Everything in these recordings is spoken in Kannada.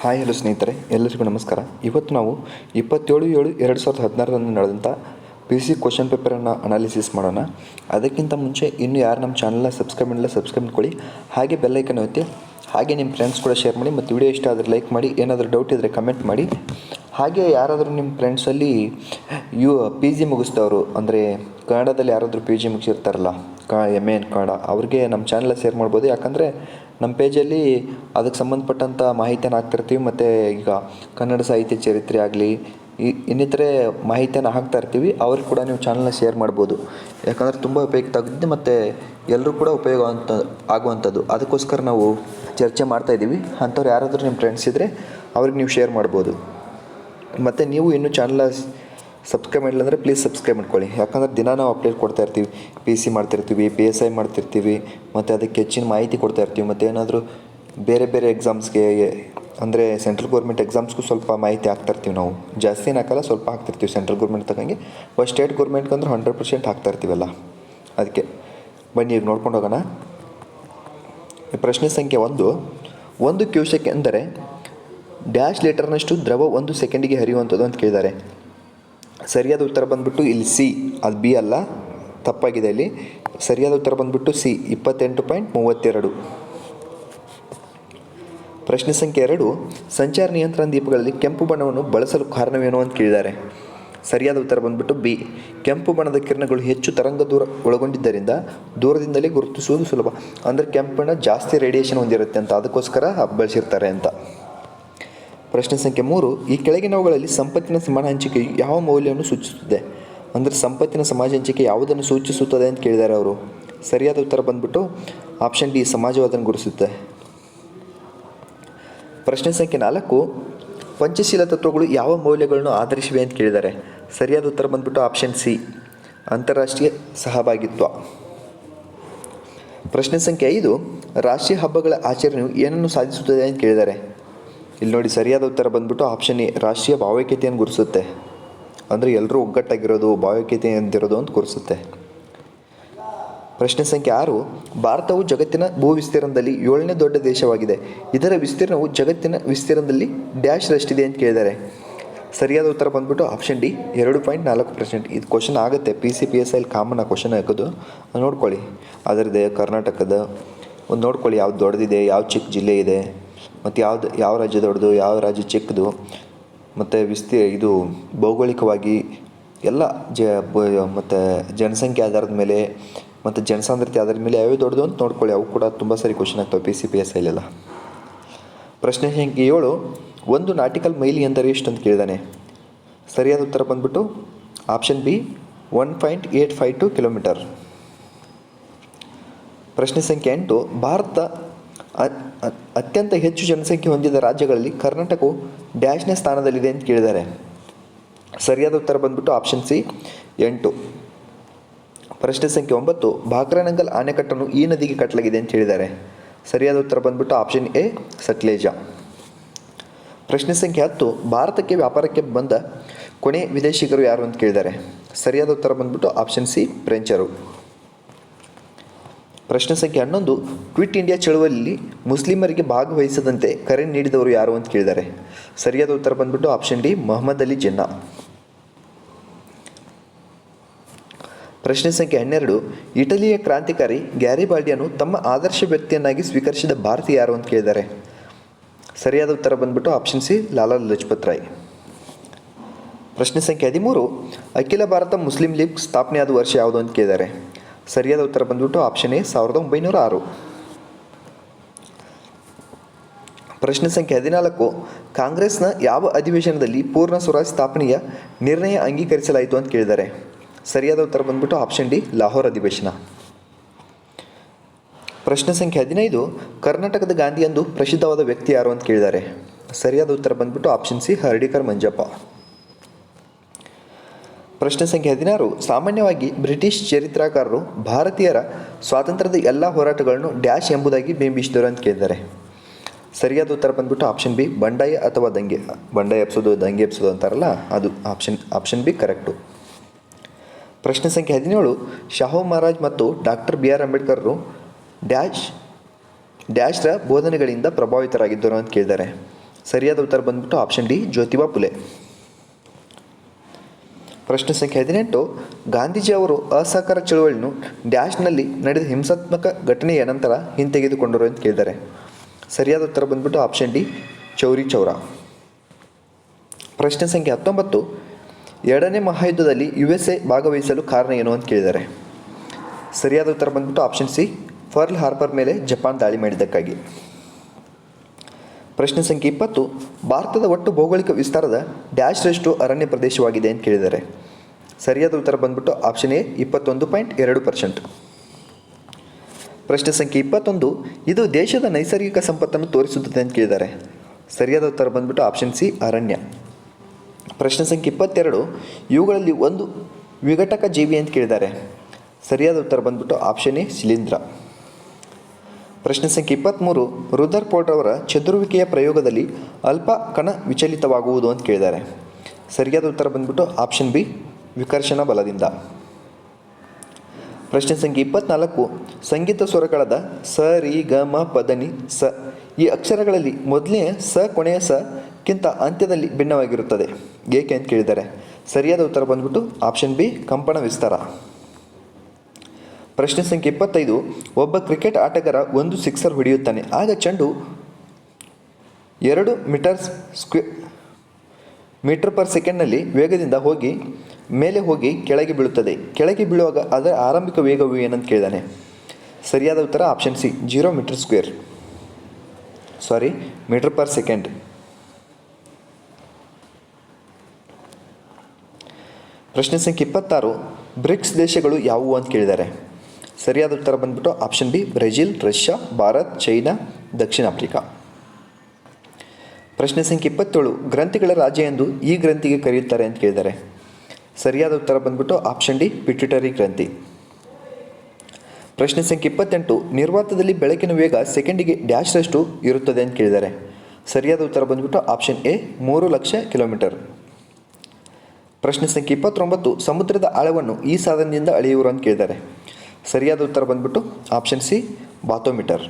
ಹಾಯ್ ಹಲೋ ಸ್ನೇಹಿತರೆ, ಎಲ್ಲರಿಗೂ ನಮಸ್ಕಾರ. ಇವತ್ತು ನಾವು ಇಪ್ಪತ್ತೇಳು ಏಳು ಎರಡು ಸಾವಿರದ ಹದಿನಾರರಂದು ನಡೆದಂಥ ಪಿ ಸಿ ಕ್ವಶನ್ ಪೇಪರನ್ನು ಅನಾಲಿಸಿಸ್ ಮಾಡೋಣ. ಅದಕ್ಕಿಂತ ಮುಂಚೆ ಇನ್ನೂ ಯಾರು ನಮ್ಮ ಚಾನಲ್ನ ಸಬ್ಸ್ಕ್ರೈಬ್ ಮಾಡಿಲ್ಲ, ಸಬ್ಸ್ಕ್ರೈಬ್ ಮಾಡ್ಕೊಳ್ಳಿ. ಹಾಗೆ ಬೆಲ್ಲೈಕನ್ ಒತ್ತಿ, ಹಾಗೆ ನಿಮ್ಮ ಫ್ರೆಂಡ್ಸ್ ಕೂಡ ಶೇರ್ ಮಾಡಿ ಮತ್ತು ವಿಡಿಯೋ ಇಷ್ಟ ಆದರೆ ಲೈಕ್ ಮಾಡಿ, ಏನಾದರೂ ಡೌಟ್ ಇದ್ದರೆ ಕಮೆಂಟ್ ಮಾಡಿ. ಹಾಗೆ ಯಾರಾದರೂ ನಿಮ್ಮ ಫ್ರೆಂಡ್ಸಲ್ಲಿ ಯು ಪಿ ಜಿ ಮುಗಿಸಿದವರು, ಅಂದರೆ ಕನ್ನಡದಲ್ಲಿ ಯಾರಾದರೂ ಪಿ ಜಿ ಮುಗಿಸಿರ್ತಾರಲ್ಲ, ಕ ಎಂ ಎನ್ ಕನ್ನಡ, ಅವ್ರಿಗೆ ನಮ್ಮ ಚಾನಲ್ ಶೇರ್ ಮಾಡ್ಬೋದು. ಯಾಕಂದರೆ ನಮ್ಮ ಪೇಜಲ್ಲಿ ಅದಕ್ಕೆ ಸಂಬಂಧಪಟ್ಟಂಥ ಮಾಹಿತಿಯನ್ನು ಹಾಕ್ತಿರ್ತೀವಿ ಮತ್ತು ಈಗ ಕನ್ನಡ ಸಾಹಿತ್ಯ ಚರಿತ್ರೆ ಆಗಲಿ ಈ ಇನ್ನಿತರೆ ಮಾಹಿತಿಯನ್ನು ಹಾಕ್ತಾ ಇರ್ತೀವಿ ಅವ್ರಿಗೆ ಕೂಡ ನೀವು ಚಾನಲ್ನ ಶೇರ್ ಮಾಡ್ಬೋದು. ಯಾಕಂದರೆ ತುಂಬ ಉಪಯುಕ್ತ ಆಗುತ್ತೆ ಮತ್ತು ಎಲ್ಲರೂ ಕೂಡ ಉಪಯೋಗ ಅಂತ, ಆಗುವಂಥದ್ದು. ಅದಕ್ಕೋಸ್ಕರ ನಾವು ಚರ್ಚೆ ಮಾಡ್ತಾ ಇದ್ದೀವಿ. ಅಂಥವ್ರು ಯಾರಾದರೂ ನಿಮ್ಮ ಫ್ರೆಂಡ್ಸ್ ಇದ್ದರೆ ಅವ್ರಿಗೆ ನೀವು ಶೇರ್ ಮಾಡ್ಬೋದು. ಮತ್ತು ನೀವು ಇನ್ನೂ ಚಾನಲ್ ಸಬ್ಸ್ಕ್ರೈಬ್ ಮಾಡಿಲ್ಲ ಅಂದರೆ ಪ್ಲೀಸ್ ಸಬ್ಸ್ಕ್ರೈಬ್ ಮಾಡ್ಕೊಳ್ಳಿ. ಯಾಕಂದರೆ ದಿನ ನಾವು ಅಪ್ಡೇಟ್ ಕೊಡ್ತಾ ಇರ್ತೀವಿ. ಪಿ ಸಿ ಮಾಡ್ತಿರ್ತೀವಿ ಪಿ ಎಸ್ ಐ ಮಾಡ್ತಿರ್ತೀವಿ, ಮತ್ತು ಅದಕ್ಕೆ ಹೆಚ್ಚಿನ ಮಾಹಿತಿ ಕೊಡ್ತಾ ಇರ್ತೀವಿ. ಮತ್ತು ಏನಾದರೂ ಬೇರೆ ಬೇರೆ ಎಕ್ಸಾಮ್ಸ್ಗೆ ಅಂದರೆ ಸೆಂಟ್ರಲ್ ಗೌರ್ಮೆಂಟ್ ಎಕ್ಸಾಮ್ಸ್ಗೂ ಸ್ವಲ್ಪ ಮಾಹಿತಿ ಹಾಕ್ತಾ ಇರ್ತೀವಿ ನಾವು. ಜಾಸ್ತಿ ಹಾಕಲ್ಲ, ಸ್ವಲ್ಪ ಹಾಕ್ತಿರ್ತೀವಿ ಸೆಂಟ್ರಲ್ ಗೌರ್ಮೆಂಟ್ ತಗೊಂಗೆ ಬಟ್ ಸ್ಟೇಟ್ ಗೌರ್ಮೆಂಟ್ಗೆ ಅಂದ್ರೆ ಹಂಡ್ರೆಡ್ ಪರ್ಸೆಂಟ್ ಹಾಕ್ತಾ ಇರ್ತೀವಲ್ಲ. ಅದಕ್ಕೆ ಬನ್ನಿ ಈಗ ನೋಡ್ಕೊಂಡು ಹೋಗೋಣ. ಪ್ರಶ್ನೆ ಸಂಖ್ಯೆ ಒಂದು. ಒಂದು ಕ್ಯೂಸೆಕ್ ಅಂದರೆ ಡ್ಯಾಶ್ ಲೀಟರ್ನಷ್ಟು ದ್ರವ ಒಂದು ಸೆಕೆಂಡಿಗೆ ಹರಿಯುವಂಥದ್ದು ಅಂತ ಕೇಳಿದ್ದಾರೆ. ಸರಿಯಾದ ಉತ್ತರ ಬಂದ್ಬಿಟ್ಟು ಇಲ್ಲಿ ಸಿ, ಅದು ಬಿ ಅಲ್ಲ, ತಪ್ಪಾಗಿದೆ ಇಲ್ಲಿ. ಸರಿಯಾದ ಉತ್ತರ ಬಂದ್ಬಿಟ್ಟು ಸಿ, ಇಪ್ಪತ್ತೆಂಟು ಪಾಯಿಂಟ್ ಮೂವತ್ತೆರಡು. ಪ್ರಶ್ನೆ ಸಂಖ್ಯೆ ಎರಡು, ಸಂಚಾರ ನಿಯಂತ್ರಣ ದೀಪಗಳಲ್ಲಿ ಕೆಂಪು ಬಣ್ಣವನ್ನು ಬಳಸಲು ಕಾರಣವೇನು ಅಂತ ಕೇಳಿದ್ದಾರೆ. ಸರಿಯಾದ ಉತ್ತರ ಬಂದ್ಬಿಟ್ಟು ಬಿ, ಕೆಂಪು ಬಣ್ಣದ ಕಿರಣಗಳು ಹೆಚ್ಚು ತರಂಗ ದೂರ ಒಳಗೊಂಡಿದ್ದರಿಂದ ದೂರದಿಂದಲೇ ಗುರುತಿಸುವುದು ಸುಲಭ. ಅಂದರೆ ಕೆಂಪು ಬಣ್ಣ ಜಾಸ್ತಿ ರೇಡಿಯೇಷನ್ ಹೊಂದಿರುತ್ತೆ ಅಂತ, ಅದಕ್ಕೋಸ್ಕರ ಬಳಸಿರ್ತಾರೆ ಅಂತ. ಪ್ರಶ್ನೆ ಸಂಖ್ಯೆ ಮೂರು, ಈ ಕೆಳಗಿನವುಗಳಲ್ಲಿ ಸಂಪತ್ತಿನ ಸಮಾನ ಹಂಚಿಕೆಯು ಯಾವ ಮೌಲ್ಯವನ್ನು ಸೂಚಿಸುತ್ತದೆ? ಅಂದರೆ ಸಂಪತ್ತಿನ ಸಮಾಜ ಹಂಚಿಕೆ ಯಾವುದನ್ನು ಸೂಚಿಸುತ್ತದೆ ಅಂತ ಕೇಳಿದ್ದಾರೆ ಅವರು. ಸರಿಯಾದ ಉತ್ತರ ಬಂದ್ಬಿಟ್ಟು ಆಪ್ಷನ್ ಡಿ ಸಮಾಜವಾದನ ಗುರುಸುತ್ತೆ ಪ್ರಶ್ನೆ ಸಂಖ್ಯೆ ನಾಲ್ಕು, ಪಂಚಶೀಲ ತತ್ವಗಳು ಯಾವ ಮೌಲ್ಯಗಳನ್ನು ಆಧರಿಸಿವೆ ಅಂತ ಕೇಳಿದ್ದಾರೆ ಸರಿಯಾದ ಉತ್ತರ ಬಂದ್ಬಿಟ್ಟು ಆಪ್ಷನ್ ಸಿ ಅಂತಾರಾಷ್ಟ್ರೀಯ ಸಹಭಾಗಿತ್ವ. ಪ್ರಶ್ನೆ ಸಂಖ್ಯೆ ಐದು, ರಾಷ್ಟ್ರೀಯ ಹಬ್ಬಗಳ ಆಚರಣೆಯು ಏನನ್ನು ಸಾಧಿಸುತ್ತದೆ ಅಂತ ಕೇಳಿದ್ದಾರೆ ಇಲ್ಲಿ ನೋಡಿ ಸರಿಯಾದ ಉತ್ತರ ಬಂದ್ಬಿಟ್ಟು ಆಪ್ಷನ್ ಎ, ರಾಷ್ಟ್ರೀಯ ಭಾವೈಕ್ಯತೆಯನ್ನು ಗುರುಸುತ್ತೆ. ಅಂದರೆ ಎಲ್ಲರೂ ಒಗ್ಗಟ್ಟಾಗಿರೋದು, ಭಾವೈಕ್ಯತೆ ಅಂತಿರೋದು ಅಂತ ಗುರುಸುತ್ತೆ. ಪ್ರಶ್ನೆ ಸಂಖ್ಯೆ ಆರು, ಭಾರತವು ಜಗತ್ತಿನ ಭೂ ವಿಸ್ತೀರ್ಣದಲ್ಲಿ ಏಳನೇ ದೊಡ್ಡ ದೇಶವಾಗಿದೆ. ಇದರ ವಿಸ್ತೀರ್ಣವು ಜಗತ್ತಿನ ವಿಸ್ತೀರ್ಣದಲ್ಲಿ ಡ್ಯಾಶ್ ರಷ್ಟಿದೆ ಅಂತ ಕೇಳಿದ್ದಾರೆ. ಸರಿಯಾದ ಉತ್ತರ ಬಂದ್ಬಿಟ್ಟು ಆಪ್ಷನ್ ಡಿ, ಎರಡು ಪಾಯಿಂಟ್ ನಾಲ್ಕು ಪರ್ಸೆಂಟ್ ಇದು ಕ್ವಶನ್ ಆಗುತ್ತೆ ಪಿ ಸಿ ಪಿ ಎಸ್ ಐಲಿ ಕಾಮನ್ ಕ್ವಶನ್ ಹಾಕೋದು. ನೋಡ್ಕೊಳ್ಳಿ. ಅದರದ್ದೇ ಕರ್ನಾಟಕದ, ಒಂದು ನೋಡ್ಕೊಳ್ಳಿ ಯಾವ್ದು ದೊಡ್ಡದಿದೆ ಯಾವ ಚಿಕ್ಕ ಜಿಲ್ಲೆ ಇದೆ. ಮತ್ತು ಯಾವ್ದು, ಯಾವ ರಾಜ್ಯ ದೊಡ್ಡದು ಯಾವ ರಾಜ್ಯ ಚಿಕ್ಕದು, ಮತ್ತು ವಿಸ್ತೀ, ಇದು ಭೌಗೋಳಿಕವಾಗಿ ಎಲ್ಲ ಜ ಮತ್ತು ಜನಸಂಖ್ಯೆ ಆಧಾರದ ಮೇಲೆ, ಮತ್ತು ಜನಸಾಂದ್ರತೆ ಆಧಾರದ ಮೇಲೆ ಯಾವ್ಯಾವ ದೊಡ್ಡದು ಅಂತ ನೋಡ್ಕೊಳ್ಳಿ. ಅವು ಕೂಡ ತುಂಬ ಸರಿ ಕ್ವಶನ್ ಆಗ್ತವೆ ಪಿ ಸಿ ಪಿ ಎಸ್ ಐಲೆಲ್ಲ ಪ್ರಶ್ನೆ ಸಂಖ್ಯೆ ಏಳು, ಒಂದು ನಾಟಿಕಲ್ ಮೈಲಿ ಎಂದರೆ ಎಷ್ಟು ಅಂತ ಕೇಳಿದಾನೆ. ಸರಿಯಾದ ಉತ್ತರ ಬಂದ್ಬಿಟ್ಟು option B, one point eight five two kilometre. ಪ್ರಶ್ನೆ ಸಂಖ್ಯೆ ಎಂಟು, ಭಾರತ ಅತ್ಯಂತ ಹೆಚ್ಚು ಜನಸಂಖ್ಯೆ ಹೊಂದಿದ ರಾಜ್ಯಗಳಲ್ಲಿ ಕರ್ನಾಟಕವು ಡ್ಯಾಶ್ನ ಸ್ಥಾನದಲ್ಲಿದೆ ಅಂತ ಕೇಳಿದ್ದಾರೆ. ಸರಿಯಾದ ಉತ್ತರ ಬಂದ್ಬಿಟ್ಟು ಆಪ್ಷನ್ ಸಿ ಎಂಟು. ಪ್ರಶ್ನೆ ಸಂಖ್ಯೆ ಒಂಬತ್ತು ಭಾಕ್ರಾನಂಗಲ್ ಆಣೆಕಟ್ಟನ್ನು ಈ ನದಿಗೆ ಕಟ್ಟಲಾಗಿದೆ ಅಂತ ಹೇಳಿದ್ದಾರೆ. ಸರಿಯಾದ ಉತ್ತರ ಬಂದ್ಬಿಟ್ಟು ಆಪ್ಷನ್ ಎ ಸಟ್ಲೇಜ. ಪ್ರಶ್ನೆ ಸಂಖ್ಯೆ ಹತ್ತು, ಭಾರತಕ್ಕೆ ವ್ಯಾಪಾರಕ್ಕೆ ಬಂದ ಕೊನೆ ವಿದೇಶಿಗರು ಯಾರು ಅಂತ ಕೇಳಿದ್ದಾರೆ. ಸರಿಯಾದ ಉತ್ತರ ಬಂದ್ಬಿಟ್ಟು ಆಪ್ಷನ್ ಸಿ ಫ್ರೆಂಚರು. ಪ್ರಶ್ನೆ ಸಂಖ್ಯೆ ಹನ್ನೊಂದು, ಕ್ವಿಟ್ ಇಂಡಿಯಾ ಚಳುವಳಿಯಲ್ಲಿ ಮುಸ್ಲಿಮರಿಗೆ ಭಾಗವಹಿಸದಂತೆ ಕರೆ ನೀಡಿದವರು ಯಾರು ಅಂತ ಕೇಳಿದ್ದಾರೆ. ಸರಿಯಾದ ಉತ್ತರ ಬಂದ್ಬಿಟ್ಟು ಆಪ್ಷನ್ ಡಿ ಮೊಹಮ್ಮದ್ ಅಲಿ ಜಿನ್ನಾ. ಪ್ರಶ್ನೆ ಸಂಖ್ಯೆ ಹನ್ನೆರಡು, ಇಟಲಿಯ ಕ್ರಾಂತಿಕಾರಿ ಗ್ಯಾರಿಬಾಲ್ಡಿಯನ್ನು ತಮ್ಮ ಆದರ್ಶ ವ್ಯಕ್ತಿಯನ್ನಾಗಿ ಸ್ವೀಕರಿಸಿದ ಭಾರತೀಯ ಯಾರು ಅಂತ ಕೇಳಿದ್ದಾರೆ. ಸರಿಯಾದ ಉತ್ತರ ಬಂದ್ಬಿಟ್ಟು ಆಪ್ಷನ್ ಸಿ ಲಾಲಾ ಲಜಪತ್ ರಾಯ್. ಪ್ರಶ್ನೆ ಸಂಖ್ಯೆ ಹದಿಮೂರು, ಅಖಿಲ ಭಾರತ ಮುಸ್ಲಿಂ ಲೀಗ್ ಸ್ಥಾಪನೆಯಾದ ವರ್ಷ ಯಾವುದು ಅಂತ ಕೇಳಿದ್ದಾರೆ. ಸರಿಯಾದ ಉತ್ತರ ಬಂದ್ಬಿಟ್ಟು ಆಪ್ಷನ್ ಎ ಸಾವಿರದ ಒಂಬೈನೂರ ಆರು. ಪ್ರಶ್ನೆ ಸಂಖ್ಯೆ ಹದಿನಾಲ್ಕು. ಕಾಂಗ್ರೆಸ್ನ ಯಾವ ಅಧಿವೇಶನದಲ್ಲಿ ಪೂರ್ಣ ಸ್ವರಾಜ್ ಸ್ಥಾಪನೆಯ ನಿರ್ಣಯ ಅಂಗೀಕರಿಸಲಾಯಿತು ಅಂತ ಕೇಳಿದ್ದಾರೆ. ಸರಿಯಾದ ಉತ್ತರ ಬಂದ್ಬಿಟ್ಟು ಆಪ್ಷನ್ ಡಿ ಲಾಹೋರ್ ಅಧಿವೇಶನ. ಪ್ರಶ್ನೆ ಸಂಖ್ಯೆ ಹದಿನೈದು. ಕರ್ನಾಟಕದ ಗಾಂಧಿ ಎಂದು ಪ್ರಸಿದ್ಧವಾದ ವ್ಯಕ್ತಿ ಯಾರು ಅಂತ ಕೇಳಿದ್ದಾರೆ. ಸರಿಯಾದ ಉತ್ತರ ಬಂದ್ಬಿಟ್ಟು ಆಪ್ಷನ್ ಸಿ ಹರ್ಡಿಕರ್ ಮಂಜಪ್ಪ. ಪ್ರಶ್ನೆ ಸಂಖ್ಯೆ ಹದಿನಾರು. ಸಾಮಾನ್ಯವಾಗಿ ಬ್ರಿಟಿಷ್ ಚರಿತ್ರಕಾರರು ಭಾರತೀಯರ ಸ್ವಾತಂತ್ರ್ಯದ ಎಲ್ಲ ಹೋರಾಟಗಳನ್ನು ಡ್ಯಾಶ್ ಎಂಬುದಾಗಿ ಬಿಂಬಿಸಿದರು ಅಂತ ಕೇಳಿದ್ದಾರೆ. ಸರಿಯಾದ ಉತ್ತರ ಬಂದ್ಬಿಟ್ಟು ಆಪ್ಷನ್ ಬಿ, ಬಂಡಾಯ ಅಥವಾ ದಂಗೆ, ಬಂಡಾಯ ಎಪ್ಸೋದು ದಂಗೆ ಎಪ್ಸೋದು ಅಂತಾರಲ್ಲ, ಅದು ಆಪ್ಷನ್ ಆಪ್ಷನ್ ಬಿ ಕರೆಕ್ಟು. ಪ್ರಶ್ನೆ ಸಂಖ್ಯೆ ಹದಿನೇಳು, ಶಾಹು ಮಹಾರಾಜ್ ಮತ್ತು ಡಾಕ್ಟರ್ ಬಿ ಆರ್ ಅಂಬೇಡ್ಕರ್ರು ಡ್ಯಾಶ್, ಡ್ಯಾಶ್ರ ಬೋಧನೆಗಳಿಂದ ಪ್ರಭಾವಿತರಾಗಿದ್ದರು ಅಂತ ಕೇಳಿದ್ದಾರೆ. ಸರಿಯಾದ ಉತ್ತರ ಬಂದ್ಬಿಟ್ಟು ಆಪ್ಷನ್ ಡಿ, ಜ್ಯೋತಿಬಾ ಫುಲೆ ಪ್ರಶ್ನೆ ಸಂಖ್ಯೆ ಹದಿನೆಂಟು, ಗಾಂಧೀಜಿ ಅವರು ಅಸಹಕಾರ ಚಳುವಳಿಯನ್ನು ಡ್ಯಾಶ್ನಲ್ಲಿ ನಡೆದ ಹಿಂಸಾತ್ಮಕ ಘಟನೆಯ ನಂತರ ಹಿಂತೆಗೆದುಕೊಂಡರು ಅಂತ ಕೇಳಿದ್ದಾರೆ. ಸರಿಯಾದ ಉತ್ತರ ಬಂದ್ಬಿಟ್ಟು ಆಪ್ಷನ್ ಡಿ ಚೌರಿ ಚೌರ. ಪ್ರಶ್ನೆ ಸಂಖ್ಯೆ ಹತ್ತೊಂಬತ್ತು, ಎರಡನೇ ಮಹಾಯುದ್ಧದಲ್ಲಿ ಯು ಎಸ್ ಎ ಭಾಗವಹಿಸಲು ಕಾರಣ ಏನು ಅಂತ ಕೇಳಿದ್ದಾರೆ. ಸರಿಯಾದ ಉತ್ತರ ಬಂದ್ಬಿಟ್ಟು ಆಪ್ಷನ್ ಸಿ ಪರ್ಲ್ ಹಾರ್ಬರ್ ಮೇಲೆ ಜಪಾನ್ ದಾಳಿ ಮಾಡಿದ್ದಕ್ಕಾಗಿ. ಪ್ರಶ್ನೆ ಸಂಖ್ಯೆ ಇಪ್ಪತ್ತು, ಭಾರತದ ಒಟ್ಟು ಭೌಗೋಳಿಕ ವಿಸ್ತಾರದ ಡ್ಯಾಶ್ ರಷ್ಟು ಅರಣ್ಯ ಪ್ರದೇಶವಾಗಿದೆ ಅಂತ ಕೇಳಿದ್ದಾರೆ. ಸರಿಯಾದ ಉತ್ತರ ಬಂದ್ಬಿಟ್ಟು ಆಪ್ಷನ್ ಎ ಇಪ್ಪತ್ತೊಂದು ಪಾಯಿಂಟ್ ಎರಡು ಪರ್ಸೆಂಟ್ ಪ್ರಶ್ನೆ ಸಂಖ್ಯೆ ಇಪ್ಪತ್ತೊಂದು, ಇದು ದೇಶದ ನೈಸರ್ಗಿಕ ಸಂಪತ್ತನ್ನು ತೋರಿಸುತ್ತದೆ ಅಂತ ಕೇಳಿದ್ದಾರೆ. ಸರಿಯಾದ ಉತ್ತರ ಬಂದ್ಬಿಟ್ಟು ಆಪ್ಷನ್ ಸಿ ಅರಣ್ಯ. ಪ್ರಶ್ನೆ ಸಂಖ್ಯೆ ಇಪ್ಪತ್ತೆರಡು, ಇವುಗಳಲ್ಲಿ ಒಂದು ವಿಘಟಕ ಜೀವಿ ಅಂತ ಕೇಳಿದ್ದಾರೆ. ಸರಿಯಾದ ಉತ್ತರ ಬಂದ್ಬಿಟ್ಟು ಆಪ್ಷನ್ ಎ ಶಿಲೀಂಧ್ರ. ಪ್ರಶ್ನೆ ಸಂಖ್ಯೆ ಇಪ್ಪತ್ತ್ಮೂರು ರುದರ್ಫೋರ್ಡ್ ಅವರ ಚದುರುವಿಕೆಯ ಪ್ರಯೋಗದಲ್ಲಿ ಅಲ್ಪ ಕಣ ವಿಚಲಿತವಾಗುವುದು ಅಂತ ಕೇಳಿದ್ದಾರೆ. ಸರಿಯಾದ ಉತ್ತರ ಬಂದ್ಬಿಟ್ಟು ಆಪ್ಷನ್ ಬಿ ವಿಕರ್ಷಣ ಬಲದಿಂದ. ಪ್ರಶ್ನೆ ಸಂಖ್ಯೆ ಇಪ್ಪತ್ನಾಲ್ಕು, ಸಂಗೀತ ಸ್ವರಗಳಾದ ಸ, ರಿ, ಗ, ಮ ಪದನಿ ಸ ಈ ಅಕ್ಷರಗಳಲ್ಲಿ ಮೊದಲನೇ ಸ ಕೊನೆಯ ಸ ಅಂತ್ಯದಲ್ಲಿ ಭಿನ್ನವಾಗಿರುತ್ತದೆ. ಏಕೆ ಅಂತ ಕೇಳಿದ್ದಾರೆ. ಸರಿಯಾದ ಉತ್ತರ ಬಂದ್ಬಿಟ್ಟು ಆಪ್ಷನ್ ಬಿ ಕಂಪನ ವಿಸ್ತಾರ. ಪ್ರಶ್ನೆ ಸಂಖ್ಯೆ ಇಪ್ಪತ್ತೈದು, ಒಬ್ಬ ಕ್ರಿಕೆಟ್ ಆಟಗಾರ ಒಂದು ಸಿಕ್ಸರ್ ಹೊಡೆಯುತ್ತಾನೆ. ಆಗ ಚೆಂಡು ಎರಡು ಮೀಟರ್ ಸ್ಕ್ವೆ ಮೀಟರ್ ಪರ್ ಸೆಕೆಂಡ್ನಲ್ಲಿ ವೇಗದಿಂದ ಹೋಗಿ, ಮೇಲೆ ಹೋಗಿ ಕೆಳಗೆ ಬೀಳುತ್ತದೆ. ಕೆಳಗೆ ಬೀಳುವಾಗ ಅದರ ಆರಂಭಿಕ ವೇಗವು ಏನಂತ ಕೇಳಿದಾನೆ. ಸರಿಯಾದ ಉತ್ತರ option C, zero metre square. Sorry, metre per second. ಪ್ರಶ್ನೆ ಸಂಖ್ಯೆ ಇಪ್ಪತ್ತಾರು, ಬ್ರಿಕ್ಸ್ ದೇಶಗಳು ಯಾವುವು ಅಂತ ಕೇಳಿದ್ದಾರೆ. ಸರಿಯಾದ ಉತ್ತರ ಬಂದ್ಬಿಟ್ಟು option B Brazil, Russia, Bharat, China, ದಕ್ಷಿಣ ಆಫ್ರಿಕಾ. ಪ್ರಶ್ನೆ ಸಂಖ್ಯೆ ಇಪ್ಪತ್ತೇಳು, ಗ್ರಂಥಿಗಳ ರಾಜ ಎಂದು ಈ ಗ್ರಂಥಿಗೆ ಕರೆಯುತ್ತಾರೆ ಅಂತ ಕೇಳಿದ್ದಾರೆ. ಸರಿಯಾದ ಉತ್ತರ ಬಂದ್ಬಿಟ್ಟು ಆಪ್ಷನ್ ಡಿ ಪಿಟ್ಯುಟರಿ ಗ್ರಂಥಿ. ಪ್ರಶ್ನೆ ಸಂಖ್ಯೆ ಇಪ್ಪತ್ತೆಂಟು, ನಿರ್ವಾತದಲ್ಲಿ ಬೆಳಕಿನ ವೇಗ ಸೆಕೆಂಡಿಗೆ ಡ್ಯಾಶ್ರಷ್ಟು ಇರುತ್ತದೆ ಅಂತ ಕೇಳಿದ್ದಾರೆ. ಸರಿಯಾದ ಉತ್ತರ ಬಂದ್ಬಿಟ್ಟು ಆಪ್ಷನ್ ಎ ಮೂರು ಲಕ್ಷ ಕಿಲೋಮೀಟರ್. ಪ್ರಶ್ನೆ ಸಂಖ್ಯೆ ಇಪ್ಪತ್ತೊಂಬತ್ತು, ಸಮುದ್ರದ ಆಳವನ್ನು ಈ ಸಾಧನದಿಂದ ಅಳೆಯುವರು ಅಂತ ಕೇಳಿದ್ದಾರೆ. ಸರಿಯಾದ ಉತ್ತರ ಬಂದ್ಬಿಟ್ಟು ಆಪ್ಷನ್ ಸಿ ಬಾಥೋಮೀಟರ್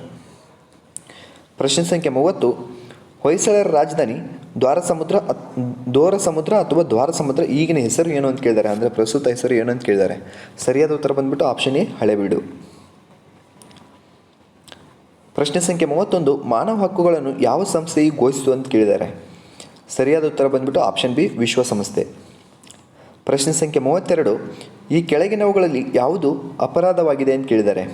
ಪ್ರಶ್ನೆ ಸಂಖ್ಯೆ ಮೂವತ್ತು, ಹೊಯ್ಸಳರ ರಾಜಧಾನಿ ದ್ವಾರ ಸಮುದ್ರ ದೋರ ಸಮುದ್ರ ಅಥವಾ ದ್ವಾರ ಸಮುದ್ರ ಈಗಿನ ಹೆಸರು ಏನು ಅಂತ ಕೇಳಿದ್ದಾರೆ? ಅಂದರೆ ಪ್ರಸ್ತುತ ಹೆಸರು ಏನು ಅಂತ ಕೇಳಿದ್ದಾರೆ. ಸರಿಯಾದ ಉತ್ತರ ಬಂದ್ಬಿಟ್ಟು ಆಪ್ಷನ್ ಎ ಹಳೆಬೀಡು. ಪ್ರಶ್ನೆ ಸಂಖ್ಯೆ ಮೂವತ್ತೊಂದು, ಮಾನವ ಹಕ್ಕುಗಳನ್ನು ಯಾವ ಸಂಸ್ಥೆಯು ಘೋಷಿಸಿತು ಅಂತ ಕೇಳಿದ್ದಾರೆ? ಸರಿಯಾದ ಉತ್ತರ ಬಂದ್ಬಿಟ್ಟು ಆಪ್ಷನ್ ಬಿ ವಿಶ್ವಸಂಸ್ಥೆ. ಪ್ರಶ್ನೆ ಸಂಖ್ಯೆ ಮೂವತ್ತೆರಡು, ಈ ಕೆಳಗಿನವುಗಳಲ್ಲಿ ಯಾವುದು ಅಪರಾಧವಾಗಿದೆ ಅಂತ ಕೇಳಿದ್ದಾರೆ?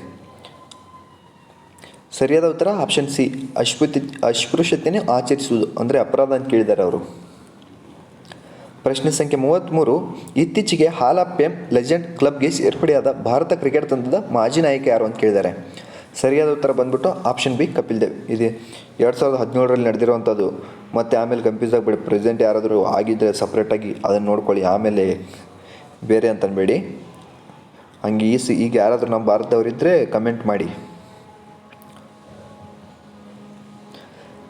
ಸರಿಯಾದ ಉತ್ತರ ಆಪ್ಷನ್ ಸಿ ಅಸ್ಪೃತಿ ಅಸ್ಪೃಶ್ಯತೆಯನ್ನು ಆಚರಿಸುವುದು, ಅಂದರೆ ಅಪರಾಧ ಅಂತ ಕೇಳಿದ್ದಾರೆ ಅವರು. ಪ್ರಶ್ನೆ ಸಂಖ್ಯೆ ಮೂವತ್ತ್ಮೂರು, ಇತ್ತೀಚೆಗೆ ಹಾಲ್ ಆಫ್ ಫೇಮ್ ಲೆಜೆಂಡ್ ಕ್ಲಬ್ಗೆ ಸೇರ್ಪಡೆಯಾದ ಭಾರತ ಕ್ರಿಕೆಟ್ ತಂಡದ ಮಾಜಿ ನಾಯಕ ಯಾರು ಅಂತ ಕೇಳಿದ್ದಾರೆ? ಸರಿಯಾದ ಉತ್ತರ ಬಂದ್ಬಿಟ್ಟು ಆಪ್ಷನ್ ಬಿ ಕಪಿಲ್ ದೇವ್. ಇದು. ಎರಡು ಸಾವಿರದ ಹದಿನೇಳರಲ್ಲಿ ನಡೆದಿರುವಂಥದ್ದು, ಮತ್ತು ಆಮೇಲೆ ಕನ್ಫ್ಯೂಸ್ ಆಗಿಬಿಡಿ. ಪ್ರೆಸೆಂಟ್ ಯಾರಾದರೂ ಆಗಿದ್ದರೆ ಸಪ್ರೇಟಾಗಿ ಅದನ್ನು ನೋಡ್ಕೊಳ್ಳಿ. ಆಮೇಲೆ ಬೇರೆ ಅಂತ ಅನ್ಬೇಡಿ. ಹಂಗೆ ಈ ಸಿ, ಈಗ ಯಾರಾದರೂ ನಮ್ಮ ಭಾರತದವರಿದ್ದರೆ ಕಮೆಂಟ್ ಮಾಡಿ.